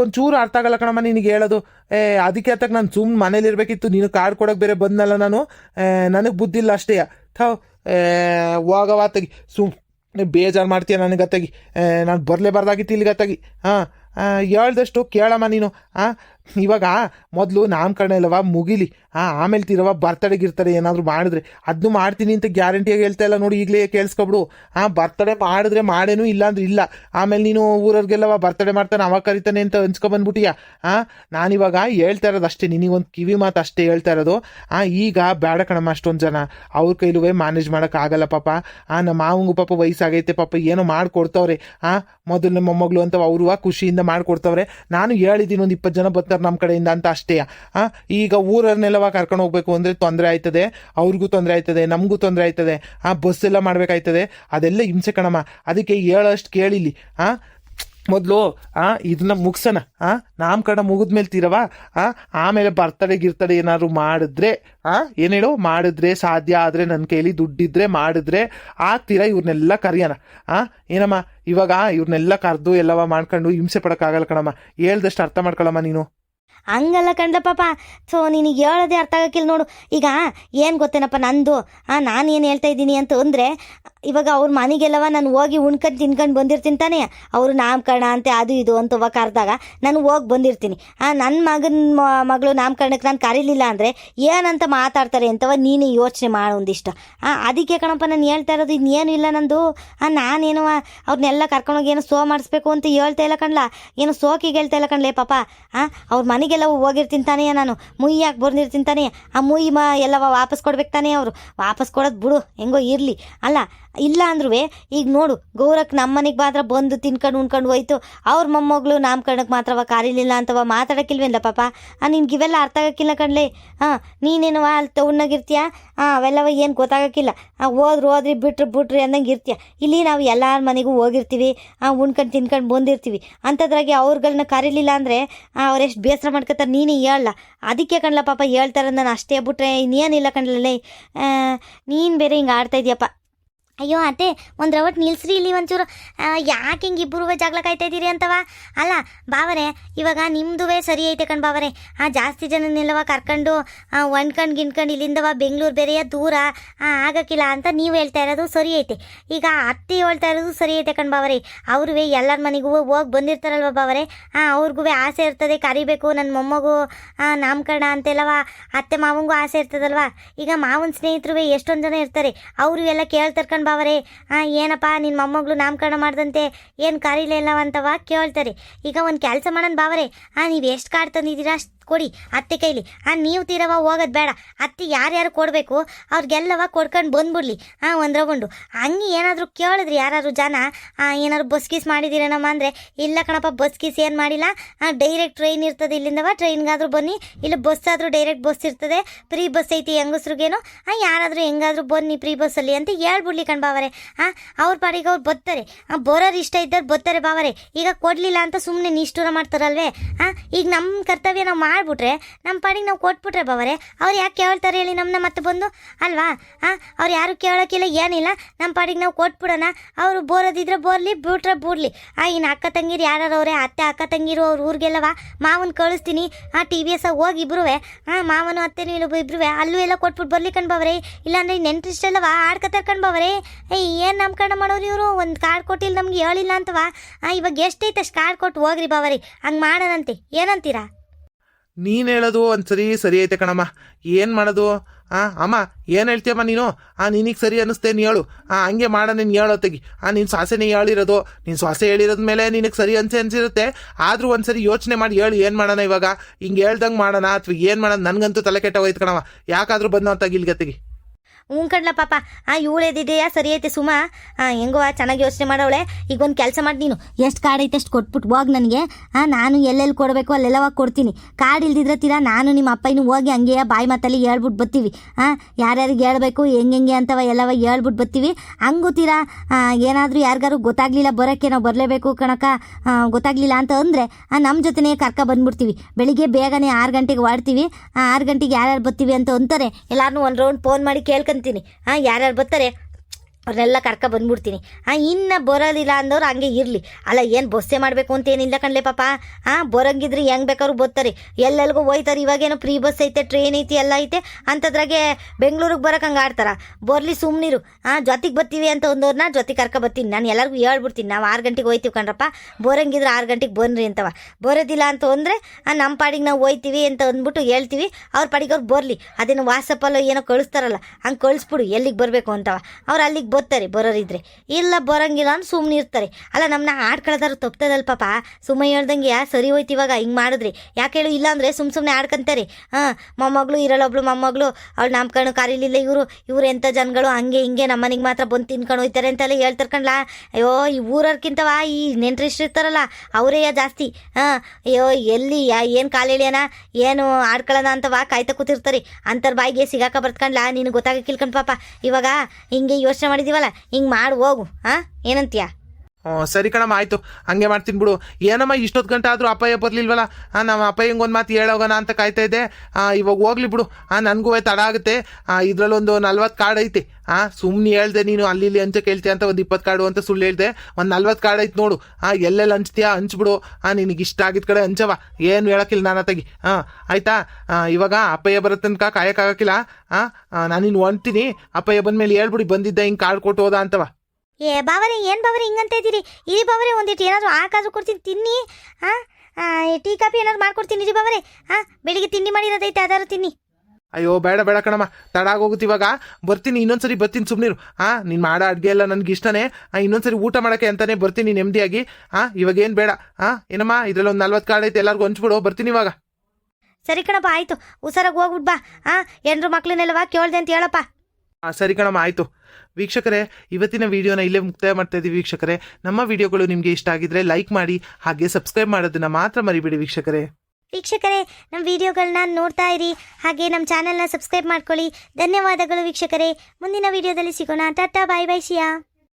ಒಂಚೂರು ಚೂರು ಅರ್ಥ ಆಗಲ್ಲ ಕಣಮ್ಮ ನಿನಗೆ ಹೇಳೋದು. ಏ, ಅದಕ್ಕೆ ಅಂತಕ್ಕೆ ನಾನು ಸುಮ್ಮನೆ ಮನೇಲಿ ಇರಬೇಕಿತ್ತು ನೀನು ಕಾರ್ಡ್ ಕೊಡೋಕೆ ಬೇರೆ ಬಂದನಲ್ಲ ನಾನು. ನನಗೆ ಬುದ್ಧಿಲ್ಲ ಅಷ್ಟೇ. ಥವ್ ಹೋಗವ ಸುಮ್ ಬೇಜಾರು ಮಾಡ್ತೀಯ ನನಗೆ ಅತ್ತಾಗಿ. ನಾನು ಬರಲೇಬಾರ್ದಾಗಿತ್ತು ಇಲ್ಲಿ ಗತ್ತಾಗಿ ಹಾಂ ಹೇಳ್ದಷ್ಟು ಕೇಳಮ್ಮ ನೀನು ಹಾಂ ಇವಾಗ ಮೊದಲು ನಾಮಕರಣ ಇಲ್ಲವ ಮುಗಿಲಿ. ಹಾಂ ಆಮೇಲೆ ತಿರುವ ಬರ್ತಡೇ ಗಿರ್ತಡೆ ಏನಾದರೂ ಮಾಡಿದ್ರೆ. ಅದನ್ನು ಮಾಡ್ತೀನಿ ಅಂತ ಗ್ಯಾರಂಟಿಯಾಗಿ ಹೇಳ್ತಾ ಇಲ್ಲ ನೋಡಿ, ಈಗಲೇ ಕೇಳಿಸ್ಕೊಬಿಡು. ಹಾಂ ಬರ್ತಡೇ ಮಾಡಿದ್ರೆ ಮಾಡೇನು ಇಲ್ಲ ಅಂದ್ರೆ ಇಲ್ಲ. ಆಮೇಲೆ ನೀನು ಊರವ್ರಿಗೆಲ್ಲವ ಬರ್ತಡೇ ಮಾಡ್ತಾನೆ, ಅವಾಗ ಕರಿತಾನೆ ಅಂತ ಅನ್ಸ್ಕೊಬಂದ್ಬಿಟ್ಟಿಯಾ ಹಾಂ ನಾನಿವಾಗ ಹೇಳ್ತಾ ಇರೋದು ಅಷ್ಟೇ ನಿನಗೊಂದು ಕಿವಿ ಮಾತು ಅಷ್ಟೇ ಹೇಳ್ತಾ ಇರೋದು. ಹಾಂ ಈಗ ಬೇಡ ಕಣಮ್ಮ ಅಷ್ಟೊಂದು ಜನ. ಅವ್ರ ಕೈಲುವೆ ಮ್ಯಾನೇಜ್ ಮಾಡೋಕ್ಕಾಗಲ್ಲ ಪಾಪ. ಹಾಂ ನಮ್ಮ ಮಾವಂಗು ಪಾಪ ವಯಸ್ಸಾಗೈತೆ ಪಾಪ, ಏನೋ ಆ ಹಾಂ ನಮ್ಮ ಮೊಮ್ಮಗಳು ಅಂತ ಅವರು ಖುಷಿಯಿಂದ ಮಾಡಿಕೊಡ್ತಾವ್ರೆ. ನಾನು ಹೇಳಿದ್ದೀನಿ ಒಂದು ಇಪ್ಪತ್ತು ಜನ ಬರ್ತಾರೆ ನಮ್ಮ ಕಡೆಯಿಂದ ಅಂತ ಅಷ್ಟೇ. ಹಾಂ ಈಗ ಊರನ್ನೆಲ್ಲವ ಕರ್ಕೊಂಡು ಹೋಗ್ಬೇಕು ಅಂದರೆ ತೊಂದರೆ ಆಯ್ತದೆ, ಅವ್ರಿಗೂ ತೊಂದರೆ ಆಯ್ತದೆ, ನಮಗೂ ತೊಂದರೆ ಆಯ್ತದೆ, ಆ ಬಸ್ ಎಲ್ಲ ಮಾಡಬೇಕಾಯ್ತದೆ, ಅದೆಲ್ಲ ಹಿಂಸೆ ಕಣಮ್ಮ. ಅದಕ್ಕೆ ಹೇಳೋಷ್ಟು ಕೇಳಿಲಿ, ಆ? ಮೊದಲು, ಆ, ಇದನ್ನ ಮುಗ್ಸೋಣ, ಆ? ನಾಮಕರಣ ಮುಗಿದ್ಮೇಲೆ ತೀರವ? ಆ? ಆಮೇಲೆ ಬರ್ತಡೆ ಗಿರ್ತಡೆ ಏನಾದ್ರು ಮಾಡಿದ್ರೆ, ಆ? ಏನು ಹೇಳು? ಮಾಡಿದ್ರೆ ಸಾಧ್ಯ ಆದ್ರೆ ನನ್ನ ಕೈಲಿ ದುಡ್ಡಿದ್ರೆ ಮಾಡಿದ್ರೆ ಆಗ್ತೀರಾ ಇವ್ರನ್ನೆಲ್ಲ ಕರೆಯೋಣ ಆ? ಏನಮ್ಮ, ಇವಾಗ ಇವ್ರನ್ನೆಲ್ಲ ಕರೆದು ಎಲ್ಲವ ಮಾಡ್ಕೊಂಡು ಹಿಂಸೆ ಪಡೋಕ್ಕಾಗಲ್ಲ ಕಣಮ್ಮ. ಹೇಳ್ದಷ್ಟು ಅರ್ಥ ಮಾಡ್ಕೊಳಮ್ಮ ನೀನು. ಹಂಗಲ್ಲ ಕಂಡ ಪಾಪ. ಸೊ ನಿನಗೆ ಹೇಳೋದೇ ಅರ್ಥ ಆಗಕ್ಕಿಲ್ಲ ನೋಡು. ಈಗ ಏನು ಗೊತ್ತೇನಪ್ಪ ನಂದು? ನಾನು ಏನು ಹೇಳ್ತಾ ಇದ್ದೀನಿ ಅಂತ ಅಂದರೆ ಇವಾಗ ಅವ್ರ ಮನೆಗೆಲ್ಲವ ನಾನು ಹೋಗಿ ಉಣ್ಕೊಂಡು ತಿನ್ಕೊಂಡು ಬಂದಿರ್ತೀನಿ ತಾನೇ. ಅವರು ನಾಮಕರಣ ಅಂತೆ, ಅದು ಇದು ಅಂತ ಕರೆದಾಗ ನಾನು ಹೋಗಿ ಬಂದಿರ್ತೀನಿ. ನನ್ನ ಮಗನ ಮಗಳು ನಾಮಕರಣಕ್ಕೆ ನಾನು ಕರೀಲಿಲ್ಲ ಅಂದರೆ ಏನಂತ ಮಾತಾಡ್ತಾರೆ ಅಂತವ ನೀನು ಯೋಚನೆ ಮಾಡು ಒಂದಿಷ್ಟು. ಆ, ಅದಕ್ಕೆ ಕಣಪ್ಪ ನಾನು ಹೇಳ್ತಾ ಇರೋದು ಇನ್ನೇನು ಇಲ್ಲ ನಂದು. ಆ, ನಾನೇನವ ಅವ್ರನ್ನೆಲ್ಲ ಕರ್ಕೊಂಡೋಗಿ ಏನೋ ಸೋ ಮಾಡಿಸ್ಬೇಕು ಅಂತ ಹೇಳ್ತಾ ಇಲ್ಲ ಕಣ್ಲಾ. ಏನೋ ಸೋಕಿಗೆ ಹೇಳ್ತಾ ಇಲ್ಲ ಕಣ್ಲೇ ಪಾಪ. ಅವ್ರ ಮನೆಗೆಲ್ಲ ಹೋಗಿರ್ತೀನಿ ತಾನೇ ನಾನು. ಮುಯ್ಯಾಕೆ ಬಂದಿರ್ತೀನಿ ತಾನೇ. ಆ ಮುಯಿ ಮ ಎಲ್ಲವ ವಾಪಸ್ ಕೊಡ್ಬೇಕು ತಾನೇ ಅವರು. ವಾಪಸ್ ಕೊಡೋದು ಬಿಡು, ಹೆಂಗೋ ಇರಲಿ. ಅಲ್ಲ ಇಲ್ಲ ಅಂದ್ರೂ ಈಗ ನೋಡು ಗೌರಕ್ಕೆ ನಮ್ಮ ಮನೆಗೆ ಮಾತ್ರ ಬಂದು ತಿನ್ಕೊಂಡು ಉಣ್ಕೊಂಡು ಹೋಯ್ತು. ಅವ್ರ ಮೊಮ್ಮಗಳು ನಾಮಕರಣಕ್ಕೆ ಮಾತ್ರವ ಕಾರಿಲಿಲ್ಲ ಅಂತವ ಮಾತಾಡೋಕ್ಕಿಲ್ವೇನಲ್ಲ ಪಾಪ? ನಿನ್ಗೆ ಇವೆಲ್ಲ ಅರ್ಥ ಆಗೋಕ್ಕಿಲ್ಲ ಕಣ್ಲೆ. ಹಾಂ ನೀನೇನವ ಅಲ್ಲಿ ತಗೊಂಡಾಗಿರ್ತೀಯ ಹಾಂ ಅವೆಲ್ಲವ ಏನು ಗೊತ್ತಾಗೋಕ್ಕಿಲ್ಲ. ಹೋದ್ರು ಹೋದ್ರಿ, ಬಿಟ್ರು ಬಿಟ್ರಿ ಅಂದಂಗೆ ಇರ್ತೀಯ. ಇಲ್ಲಿ ನಾವು ಎಲ್ಲರ ಮನೆಗೂ ಹೋಗಿರ್ತೀವಿ ಉಣ್ಕೊಂಡು ತಿನ್ಕೊಂಡು ಬಂದಿರ್ತೀವಿ. ಅಂಥದ್ರಾಗೆ ಅವ್ರುಗಳನ್ನ ಕರೀಲಿಲ್ಲ ಅಂದರೆ ಅವ್ರೆಷ್ಟು ಬೇಸರ ಮಾಡ್ಕೊತಾರೆ ನೀನೇ ಹೇಳಲ್ಲ ಅದಕ್ಕೆ ಕಣ್ಲ ಪಾಪ ಹೇಳ್ತಾರೆ ನಾನು ಅಷ್ಟೇ ಬಿಟ್ರೆ ಇನ್ನೇನಿಲ್ಲ ಕಣ್ಲೇ ನೀನು ಬೇರೆ ಹಿಂಗೆ ಆಡ್ತಾ ಇದೀಯಪ್ಪ ಅಯ್ಯೋ, ಅತ್ತೆ, ಒಂದು ರವಟ್ ನಿಲ್ಸ್ರಿ ಇಲ್ಲಿ ಒಂಚೂರು. ಯಾಕೆ ಹಿಂಗೆ ಇಬ್ಬರು ಜಗಳ ಕಾಯ್ತಾ ಇದ್ದೀರಿ ಅಂತವ? ಅಲ್ಲ, ಬಾವರೆ, ಇವಾಗ ನಿಮ್ಮದುವೇ ಸರಿ ಐತೆ ಕಣ್ ಬಾವರೆ. ಆ, ಜಾಸ್ತಿ ಜನನೆಲ್ಲವ ಕರ್ಕೊಂಡು ಒಂಡ್ಕಂಡು ಗಿಣ್ಕಂಡು ಇಲ್ಲಿಂದವ ಬೆಂಗಳೂರು ಬೇರೆಯ ದೂರ ಆಗಕ್ಕಿಲ್ಲ ಅಂತ ನೀವು ಹೇಳ್ತಾ ಇರೋದು ಸರಿ ಐತೆ. ಈಗ ಅತ್ತೆ ಹೇಳ್ತಾ ಇರೋದು ಸರಿ ಐತೆ ಕಣ್ ಬಾವರೆ. ಅವ್ರೂ ಎಲ್ಲರ ಮನೆಗೂ ಹೋಗಿ ಬಂದಿರ್ತಾರಲ್ವ ಬಾವರೆ. ಅವ್ರಿಗೂ ಆಸೆ ಇರ್ತದೆ, ಕರಿಬೇಕು ನನ್ನ ಮೊಮ್ಮಗು ನಾಮಕರಣ ಅಂತೆಲ್ಲವ, ಅತ್ತೆ ಮಾವಂಗೂ ಆಸೆ ಇರ್ತದಲ್ವ? ಈಗ ಮಾವನ ಸ್ನೇಹಿತರು ಎಷ್ಟೊಂದು ಜನ ಇರ್ತಾರೆ, ಅವರು ಎಲ್ಲ ಕೇಳ್ತಾರೆ ಕಣ್ ಬಾವರೆ. ಹಾಂ ಏನಪ್ಪ ನಿನ್ನ ಮೊಮ್ಮಗಳು ನಾಮಕರಣ ಮಾಡ್ದಂತೆ ಏನು ಕರೀಲೇ ಅಂತವ ಕೇಳ್ತಾರೆ. ಈಗ ಒಂದು ಕೆಲಸ ಮಾಡೋಣ ಬಾವರೆ. ಹಾಂ ನೀವು ಎಷ್ಟು ಕಾರ್ಡ್ ತಂದಿದ್ದೀರಾ? ಅಷ್ಟು ಕೊಡಿ, ಅತ್ತೆ ಕೈಲಿ. ಆ, ನೀವು ತೀರವ ಹೋಗೋದು ಬೇಡ. ಅತ್ತೆ ಯಾರ್ಯಾರು ಕೊಡಬೇಕು ಅವ್ರಿಗೆಲ್ಲವ ಕೊಡ್ಕೊಂಡು ಬಂದ್ಬಿಡ್ಲಿ. ಹಾಂ ಒಂದ್ರಗೊಂಡು. ಹಂಗೆ ಏನಾದರೂ ಕೇಳಿದ್ರಿ ಯಾರಾದ್ರು ಜನ? ಏನಾದ್ರು ಬಸ್ ಗೀಸ್ ಮಾಡಿದ್ದೀರೇನಮ್ಮ ಅಂದರೆ, ಇಲ್ಲ ಕಣಪ್ಪ, ಬಸ್ ಗೀಸ್ ಏನು ಮಾಡಿಲ್ಲ. ಡೈರೆಕ್ಟ್ ಟ್ರೈನ್ ಇರ್ತದೆ ಇಲ್ಲಿಂದವ ಟ್ರೈನ್ಗಾದರೂ ಬನ್ನಿ. ಇಲ್ಲ ಬಸ್ ಆದರೂ ಡೈರೆಕ್ಟ್ ಬಸ್ ಇರ್ತದೆ. ಫ್ರೀ ಬಸ್ ಐತಿ ಹೆಂಗಸ್ರಿಗೇನು. ಹಾಂ ಯಾರಾದರೂ ಹೆಂಗಾದರೂ ಬನ್ನಿ ಫ್ರೀ ಬಸ್ಸಲ್ಲಿ ಅಂತ ಹೇಳ್ಬಿಡ್ಲಿ ಕಣ್ ಬಾವರೆ. ಹಾಂ ಅವ್ರ ಪಾಡಿಗೆ ಅವ್ರು ಬರ್ತಾರೆ. ಬರೋರು ಇಷ್ಟ ಇದ್ದವ್ರು ಬರ್ತಾರೆ ಬಾವರೆ. ಈಗ ಕೊಡಲಿಲ್ಲ ಅಂತ ಸುಮ್ಮನೆ ನಿಷ್ಠೂರ ಮಾಡ್ತಾರಲ್ವೇ? ಹಾಂ ಈಗ ನಮ್ಮ ಕರ್ತವ್ಯ ನಾವು ಮಾಡಿಬಿಟ್ರೆ ನಮ್ಮ ಪಾಡಿಗೆ ನಾವು ಕೊಟ್ಬಿಟ್ರೆ ಬಾವರೆ. ಅವ್ರು ಯಾಕೆ ಕೇಳ್ತಾರೆ ಹೇಳಿ ನಮ್ಮನ್ನ ಮತ್ತೆ ಬಂದು? ಅಲ್ವಾ? ಹಾಂ ಅವ್ರು ಯಾರು ಕೇಳೋಕ್ಕಿಲ್ಲ ಏನಿಲ್ಲ. ನಮ್ಮ ಪಾಡಿಗೆ ನಾವು ಕೊಟ್ಬಿಡೋಣ. ಅವರು ಬೋರೋದಿದ್ರೆ ಬೋರ್ಲಿ, ಬಿಟ್ರೆ ಬಿಡ್ಲಿ ಆ ಇನ್ನು ಅಕ್ಕ ತಂಗೀರು ಯಾರು ಅವರೇ, ಅತ್ತೆ, ಅಕ್ಕ ತಂಗೀರು ಅವ್ರ ಊರಿಗೆಲ್ಲವ ಮಾವನ ಕಳಿಸ್ತೀನಿ. ಆ ಟಿ ವಿ ಎಸ್ ಹೋಗಿ ಇಬ್ರು ಹಾಂ ಮಾವನು ಅತ್ತೆ ಇಲ್ಲ ಇಬ್ರು ಅಲ್ಲೂ ಎಲ್ಲ ಕೊಟ್ಬಿಟ್ಟು ಬರ್ಲಿ ಕಣ್ಬವ್ರೆ ಇಲ್ಲಾಂದ್ರೆ ನೆಂಟ್ರಿಷ್ಟೆಲ್ಲವ ಆಡ್ಕತಾರೆ ಕಣ್ಬವ್ರೆ ಏಯ್ ಏನು ನಮ್ಮ ಕಣ್ಣ ಮಾಡೋರು ಇವರು? ಒಂದು ಕಾರ್ಡ್ ಕೊಟ್ಟಿಲ್ಲ ನಮ್ಗೆ ಹೇಳಿಲ್ಲ ಅಂತವಾ ಇವಾಗ ಎಷ್ಟೈತೆ ಅಷ್ಟು ಕಾರ್ಡ್ ಕೊಟ್ಟು ಹೋಗ್ರಿ ಬಾವರಿ. ಹಂಗೆ ಮಾಡೋಣಂತೆ. ಏನಂತೀರಾ? ನೀನು ಹೇಳೋದು ಒಂದು ಸರಿ ಸರಿ ಐತೆ ಕಣಮ್ಮ. ಏನು ಮಾಡೋದು? ಆ, ಅಮ್ಮ, ಏನು ಹೇಳ್ತೀಯಮ್ಮ ನೀನು? ಆ, ನಿನಗೆ ಸರಿ ಅನ್ನಿಸ್ತೆ ನೀ ಹೇಳು. ಆ, ಹಂಗೆ ಮಾಡ, ನೀನು ಹೇಳೋ ತೆಗಿ. ಆ ನಿನ್ನ ಶ್ವಾಸನೇ ಹೇಳಿರೋದು. ನಿನ್ನ ಸಾಸೆ ಹೇಳಿರೋದ ಮೇಲೆ ನಿನಗೆ ಸರಿ ಅನ್ಸೆ ಅನ್ಸಿರುತ್ತೆ. ಆದರೂ ಒಂದ್ಸರಿ ಯೋಚನೆ ಮಾಡಿ ಹೇಳು, ಏನು ಮಾಡೋಣ ಇವಾಗ? ಹಿಂಗೆ ಹೇಳ್ದಂಗೆ ಮಾಡೋಣ, ಅಥವಾ ಏನು ಮಾಡೋಣ? ನನಗಂತೂ ತಲೆ ಕೆಟ್ಟ ಹೋಯ್ತು ಕಣವ ಯಾಕಾದರೂ ಬಂದು ಅಂತ ಗಿಲ್ಗೆ ತೆಗಿ. ಹ್ಞೂ ಕಣ್ಲ ಪಾಪ. ಆ ಇವಳೇದಿದೆಯಾ ಸರಿ ಐತೆ ಸುಮಾ. ಹೆಂಗೋ ಚೆನ್ನಾಗಿ ಯೋಚನೆ ಮಾಡವಳೆ. ಈಗ ಒಂದು ಕೆಲಸ ಮಾಡಿ ನೀನು. ಎಷ್ಟು ಕಾರ್ಡ್ ಐತೆ ಅಷ್ಟು ಕೊಟ್ಬಿಟ್ಟು ಹೋಗಿ ನನಗೆ. ಹಾಂ ನಾನು ಎಲ್ಲೆಲ್ಲಿ ಕೊಡಬೇಕು ಅಲ್ಲೆಲ್ಲ ಕೊಡ್ತೀನಿ. ಕಾರ್ಡ್ ಇಲ್ದಿದ್ರೆ ತೀರ ನಾನು ನಿಮ್ಮ ಅಪ್ಪನೂ ಹೋಗಿ ಹಂಗೆ ಬಾಯಿ ಮಾತಲ್ಲಿ ಹೇಳ್ಬಿಟ್ಟು ಬರ್ತೀವಿ ಹಾಂ ಯಾರ್ಯಾರಿಗೆ ಹೇಳ್ಬೇಕು ಹೆಂಗೆ ಹೆಂಗೆ ಅಂತವ ಎಲ್ಲವ ಹೇಳ್ಬಿಟ್ಟು ಬರ್ತೀವಿ ಹಂಗೂ ತೀರಾ ಏನಾದರೂ ಯಾರಿಗಾರು ಗೊತ್ತಾಗ್ಲಿಲ್ಲ ಬರೋಕ್ಕೆ ನಾವು ಬರಲೇಬೇಕು ಕಣಕ ಗೊತ್ತಾಗ್ಲಿಲ್ಲ ಅಂತ ಅಂದರೆ ನಮ್ಮ ಜೊತೆನೇ ಕರ್ಕ ಬಂದ್ಬಿಡ್ತೀವಿ. ಬೆಳಿಗ್ಗೆ ಬೇಗನೆ ಆರು ಗಂಟೆಗೆ ಹೊರಡ್ತೀವಿ ಆ, ಆರು ಗಂಟೆಗೆ ಯಾರ್ಯಾರು ಬರ್ತೀವಿ ಅಂತ ಅಂತಾರೆ ಎಲ್ಲಾರನ್ನೂ ಒಂದು ರೌಂಡ್ ಫೋನ್ ಮಾಡಿ ಕೇಳ್ಕೊಂತೀನಿ ಹಾಂ ಯಾರ್ಯಾರು ಬರ್ತಾರೆ? ಅವ್ರನ್ನೆಲ್ಲ ಕರ್ಕ ಬಂದ್ಬಿಡ್ತೀನಿ. ಆ, ಇನ್ನು ಬರೋದಿಲ್ಲ ಅಂದವ್ರು ಹಂಗೆ ಇರಲಿ. ಅಲ್ಲ, ಏನು ಬಸ್ಸೇ ಮಾಡಬೇಕು ಅಂತ ಏನಿಲ್ಲ ಕಣ್ಲೆ ಪಾಪ. ಆ, ಬರೋಂಗಿದ್ರೆ ಹೆಂಗೆ ಬೇಕಾದ್ರೂ ಬರ್ತಾರೆ ಎಲ್ಲೆಲ್ಗೂ ಹೋಯ್ತಾರೆ, ಇವಾಗೇನೋ ಫ್ರೀ ಬಸ್ ಐತೆ ಟ್ರೈನ್ ಐತಿ, ಎಲ್ಲ ಐತೆ. ಅಂಥದ್ರಾಗೆ ಬೆಂಗಳೂರಿಗೆ ಬರೋಕೆ ಹಂಗೆ ಆಡ್ತಾರ. ಬರಲಿ ಸುಮ್ಮನಿರು ಆ ಜೊತೆಗೆ ಬರ್ತೀವಿ ಅಂತ ಒಂದವ್ರನ್ನ ಜೊತೆಗೆ ಕರ್ಕ ಬರ್ತೀನಿ ನಾನು ಎಲ್ಲರಿಗೂ ಹೇಳ್ಬಿಡ್ತೀನಿ. ನಾವು ಆರು ಗಂಟೆಗೆ ಹೋಯ್ತೀವಿ ಕಣ್ರಪ್ಪ. ಬರೋಂಗಿದ್ರೆ ಆರು ಗಂಟೆಗೆ ಬನ್ರಿ ಅಂತವ. ಬರೋದಿಲ್ಲ ಅಂತ ಅಂದರೆ ನಮ್ಮ ಪಾಡಿಗೆ ನಾವು ಹೋಯ್ತೀವಿ ಅಂತ ಅಂದ್ಬಿಟ್ಟು ಹೇಳ್ತೀವಿ. ಅವ್ರ ಪಾಡಿಗೆ ಅವ್ರು ಬರಲಿ. ಅದೇನು ವಾಟ್ಸಪ್ಪಲ್ಲೋ ಏನೋ ಕಳಿಸ್ತಾರಲ್ಲ, ಹಂಗೆ ಕಳಿಸ್ಬಿಡು. ಎಲ್ಲಿಗೆ ಬರಬೇಕು ಅಂತವ. ಅವ್ರು ಅಲ್ಲಿಗೆ ಬರ್ತಾರೆ ಬರೋರಿದ್ರೆ. ಇಲ್ಲ, ಬರಂಗಿಲ್ಲ ಅಂತ ಸುಮ್ಮನೆ ಇರ್ತಾರೆ. ಅಲ್ಲ ನಮ್ಮನ್ನ ಆಡ್ಕೊಳ್ದಾರು ತಪ್ತದಲ್ಲ ಪಾಪ. ಸುಮ್ಮನೆ ಹೇಳ್ದಂಗೆ ಸರಿ ಹೋಯ್ತು ಇವಾಗ, ಹಿಂಗೆ ಮಾಡಿದ್ರಿ. ಯಾಕೆ ಹೇಳು, ಇಲ್ಲ ಅಂದರೆ ಸುಮ್ಮ ಸುಮ್ಮನೆ ಆಡ್ಕೊಂತಾರೆ. ಹಾಂ, ಮೊಮ್ಮಗಳು ಇರಲ್ಲೊಬ್ಳು ಮೊಮ್ಮಗಳು. ಅವ್ಳು ನಾಮಕರಣ ಕಾರಿಲಿಲ್ಲ ಇವರು. ಇವ್ರು ಎಂಥ ಜನಗಳು? ಹಂಗೆ, ಹಿಂಗೆ ನಮ್ಮ ಮನೆಗೆ ಮಾತ್ರ ಬಂದು ತಿನ್ಕೊಂಡು ಹೋಯ್ತಾರೆ ಅಂತೆಲ್ಲ ಹೇಳ್ತಾರೆ ಅಯ್ಯೋ, ಈ ಊರರ್ಕಿಂತವ ಈ ನೆಂಟ್ರಿಷ್ಟು ಇರ್ತಾರಲ್ಲ, ಅವರೇ ಜಾಸ್ತಿ. ಹಾಂ, ಅಯ್ಯೋ, ಎಲ್ಲಿ, ಯಾ, ಏನು ಕಾಲೇಳಿಯನ ಏನು ಆಡ್ಕೊಳ್ಳೋಣ ವಾ ಕಾಯ್ತಾ ಕೂತಿರ್ತಾರೆ. ಅಂತರ್ ಬಾಯಿಗೆ ಸಿಗಾಕ ಬರ್ತ್ಕಂಡ್ಲಾ ನೀನು ಗೊತ್ತಾಗಕ್ಕೆ ಕಣ್ ಪಾಪ. ಇವಾಗ ಹಿಂಗೆ ಯೋಚನೆ ಮಾಡಿದೀವಲ್ಲ ಹಿಂಗೆ ಮಾಡಿ ಹೋಗು ಹಾಂ ಏನಂತೀಯ? ಸರಿ ಕಣಮ್ಮ, ಆಯ್ತು. ಹಂಗೆ ಮಾಡ್ತೀನಿ ಬಿಡು. ಏನಮ್ಮ, ಇಷ್ಟೊತ್ತು ಗಂಟೆ ಆದರೂ ಅಪ್ಪಯ್ಯ ಬರ್ಲಿಲ್ವಲ್ಲ? ಹಾಂ ನಮ್ಮ ಅಪ್ಪಯ್ಯಂಗೆ ಒಂದು ಮಾತು ಹೇಳೋಗೋಣ ಅಂತ ಕಾಯ್ತಾ ಇದ್ದೆ. ಇವಾಗ ಹೋಗ್ಲಿ ಬಿಡು. ಹಾಂ ನನಗೂ ತಡ ಆಗುತ್ತೆ. ಇದರಲ್ಲೊಂದು ನಲ್ವತ್ತು ಕಾರ್ಡ್ ಐತೆ. ಹಾಂ ಸುಮ್ಮನೆ ಹೇಳ್ದೆ ನೀನು ಅಲ್ಲಿ ಇಲ್ಲಿ ಹಂಚಕ್ಕೆ ಕೇಳ್ತೀಯ ಅಂತ ಒಂದು ಇಪ್ಪತ್ತು ಕಾರ್ಡು ಅಂತ ಸುಳ್ಳು ಹೇಳ್ದೆ. ಒಂದು ನಲ್ವತ್ತು ಕಾರ್ಡ್ ಐತೆ ನೋಡು. ಹಾಂ ಎಲ್ಲೆಲ್ಲಿ ಹಂಚ್ತೀಯಾ ಹಂಚ್ಬಿಡು ಹಾಂ ನಿನಗೆ ಇಷ್ಟ ಆಗಿದ್ದ ಕಡೆ ಹಂಚವ ಏನು ಹೇಳೋಕ್ಕಿಲ್ಲ ನಾನು ತೆಗಿ ಹಾಂ ಆಯ್ತಾ? ಇವಾಗ ಅಪ್ಪಯ್ಯ ಬರೋ ತನಕ ಕಾಯಕ್ಕಾಗಕ್ಕಿಲ್ಲ ಹಾಂ ನಾನು ಇನ್ನು ಹೊಂಟ್ತೀನಿ. ಬಂದ ಮೇಲೆ ಹೇಳ್ಬಿಡಿ, ಬಂದಿದ್ದೆ ಹಿಂಗೆ ಕಾರ್ಡ್ ಕೊಟ್ಟು ಹೋದ ಅಂತವ ಏ ಬಾವರೆ ಏನು ಬಾವರೆ ಹಿಂಗಂತ ಇದ್ದೀರಿ ಇರಿ ಬಾವರೆ ಒಂದಿಟ್ಟು ಏನಾದರೂ ಹಾಕಾದ್ರೂ ಕೊಡ್ತೀನಿ ತಿನ್ನಿ ಹಾಂ ಟೀ ಕಾಫಿ ಏನಾದ್ರು ಮಾಡ್ಕೊಡ್ತೀನಿ ಇರಿ ಬಾವರೆ ಹಾಂ ಬೆಳಿಗ್ಗೆ ತಿಂಡಿ ಮಾಡಿರೋದೈತೆ ಅದಾರು ತಿನ್ನಿ. ಅಯ್ಯೋ ಬೇಡ ಬೇಡ ಕಣಮ್ಮ ತಡ ಆಗೋಗುತ್ತೆ ಇವಾಗ. ಬರ್ತೀನಿ ಇನ್ನೊಂದ್ಸರಿ ಬರ್ತೀನಿ ಸುಮ್ಮನಿರು ಹಾಂ ನೀನು ಮಾಡೋ ಅಡುಗೆ ಎಲ್ಲ ನನಗೆ ಇಷ್ಟನೇ ಆ, ಇನ್ನೊಂದ್ಸರಿ ಊಟ ಮಾಡೋಕ್ಕೆ ಅಂತಾನೆ ಬರ್ತೀನಿ ನೆಮ್ಮದಿಯಾಗಿ ಹಾಂ ಇವಾಗ ಏನು ಬೇಡ ಹಾಂ ಏನಮ್ಮ ಇದರಲ್ಲಿ ಒಂದು ನಲ್ವತ್ತು ಕಾರ್ಡ್ ಐತೆ ಎಲ್ಲರಿಗೂ ಹಂಚ್ಬಿಡು ಬರ್ತೀನಿ ಇವಾಗ. ಸರಿ ಕಣಪ್ಪ ಆಯಿತು ಹುಷಾರಾಗಿ ಹೋಗ್ಬಿಟ್ ಬಾ ಹಾಂ ಎಂಡ್ರು ಮಕ್ಳನ್ನೆಲ್ಲವ ಕೇಳ್ದೆ ಅಂತ ಹೇಳಪ್ಪ. ಸರಿ ಕಣಮ್ಮ, ಆಯಿತು. ವೀಕ್ಷಕರೇ, ಇವತ್ತಿನ ವಿಡಿಯೋನ ಇಲ್ಲೇ ಮುಕ್ತಾಯ ಮಾಡ್ತಾ ಇದ್ದೀವಿ ವೀಕ್ಷಕರೇ. ನಮ್ಮ ವಿಡಿಯೋಗಳು ನಿಮಗೆ ಇಷ್ಟ ಆಗಿದ್ರೆ ಲೈಕ್ ಮಾಡಿ, ಹಾಗೆ ಸಬ್ಸ್ಕ್ರೈಬ್ ಮಾಡೋದನ್ನ ಮಾತ್ರ ಮರಿಬೇಡಿ ವೀಕ್ಷಕರೇ. ವೀಕ್ಷಕರೇ, ನಮ್ಮ ವಿಡಿಯೋಗಳನ್ನ ನೋಡ್ತಾ ಇರಿ, ಹಾಗೆ ನಮ್ಮ ಚಾನಲ್ನ ಸಬ್ಸ್ಕ್ರೈಬ್ ಮಾಡ್ಕೊಳ್ಳಿ. ಧನ್ಯವಾದಗಳು ವೀಕ್ಷಕರೇ. ಮುಂದಿನ ವಿಡಿಯೋದಲ್ಲಿ ಸಿಗೋಣ. ಟಾಟಾ, ಬಾಯ್ ಬಾಯ್, ಸಿಯಾ.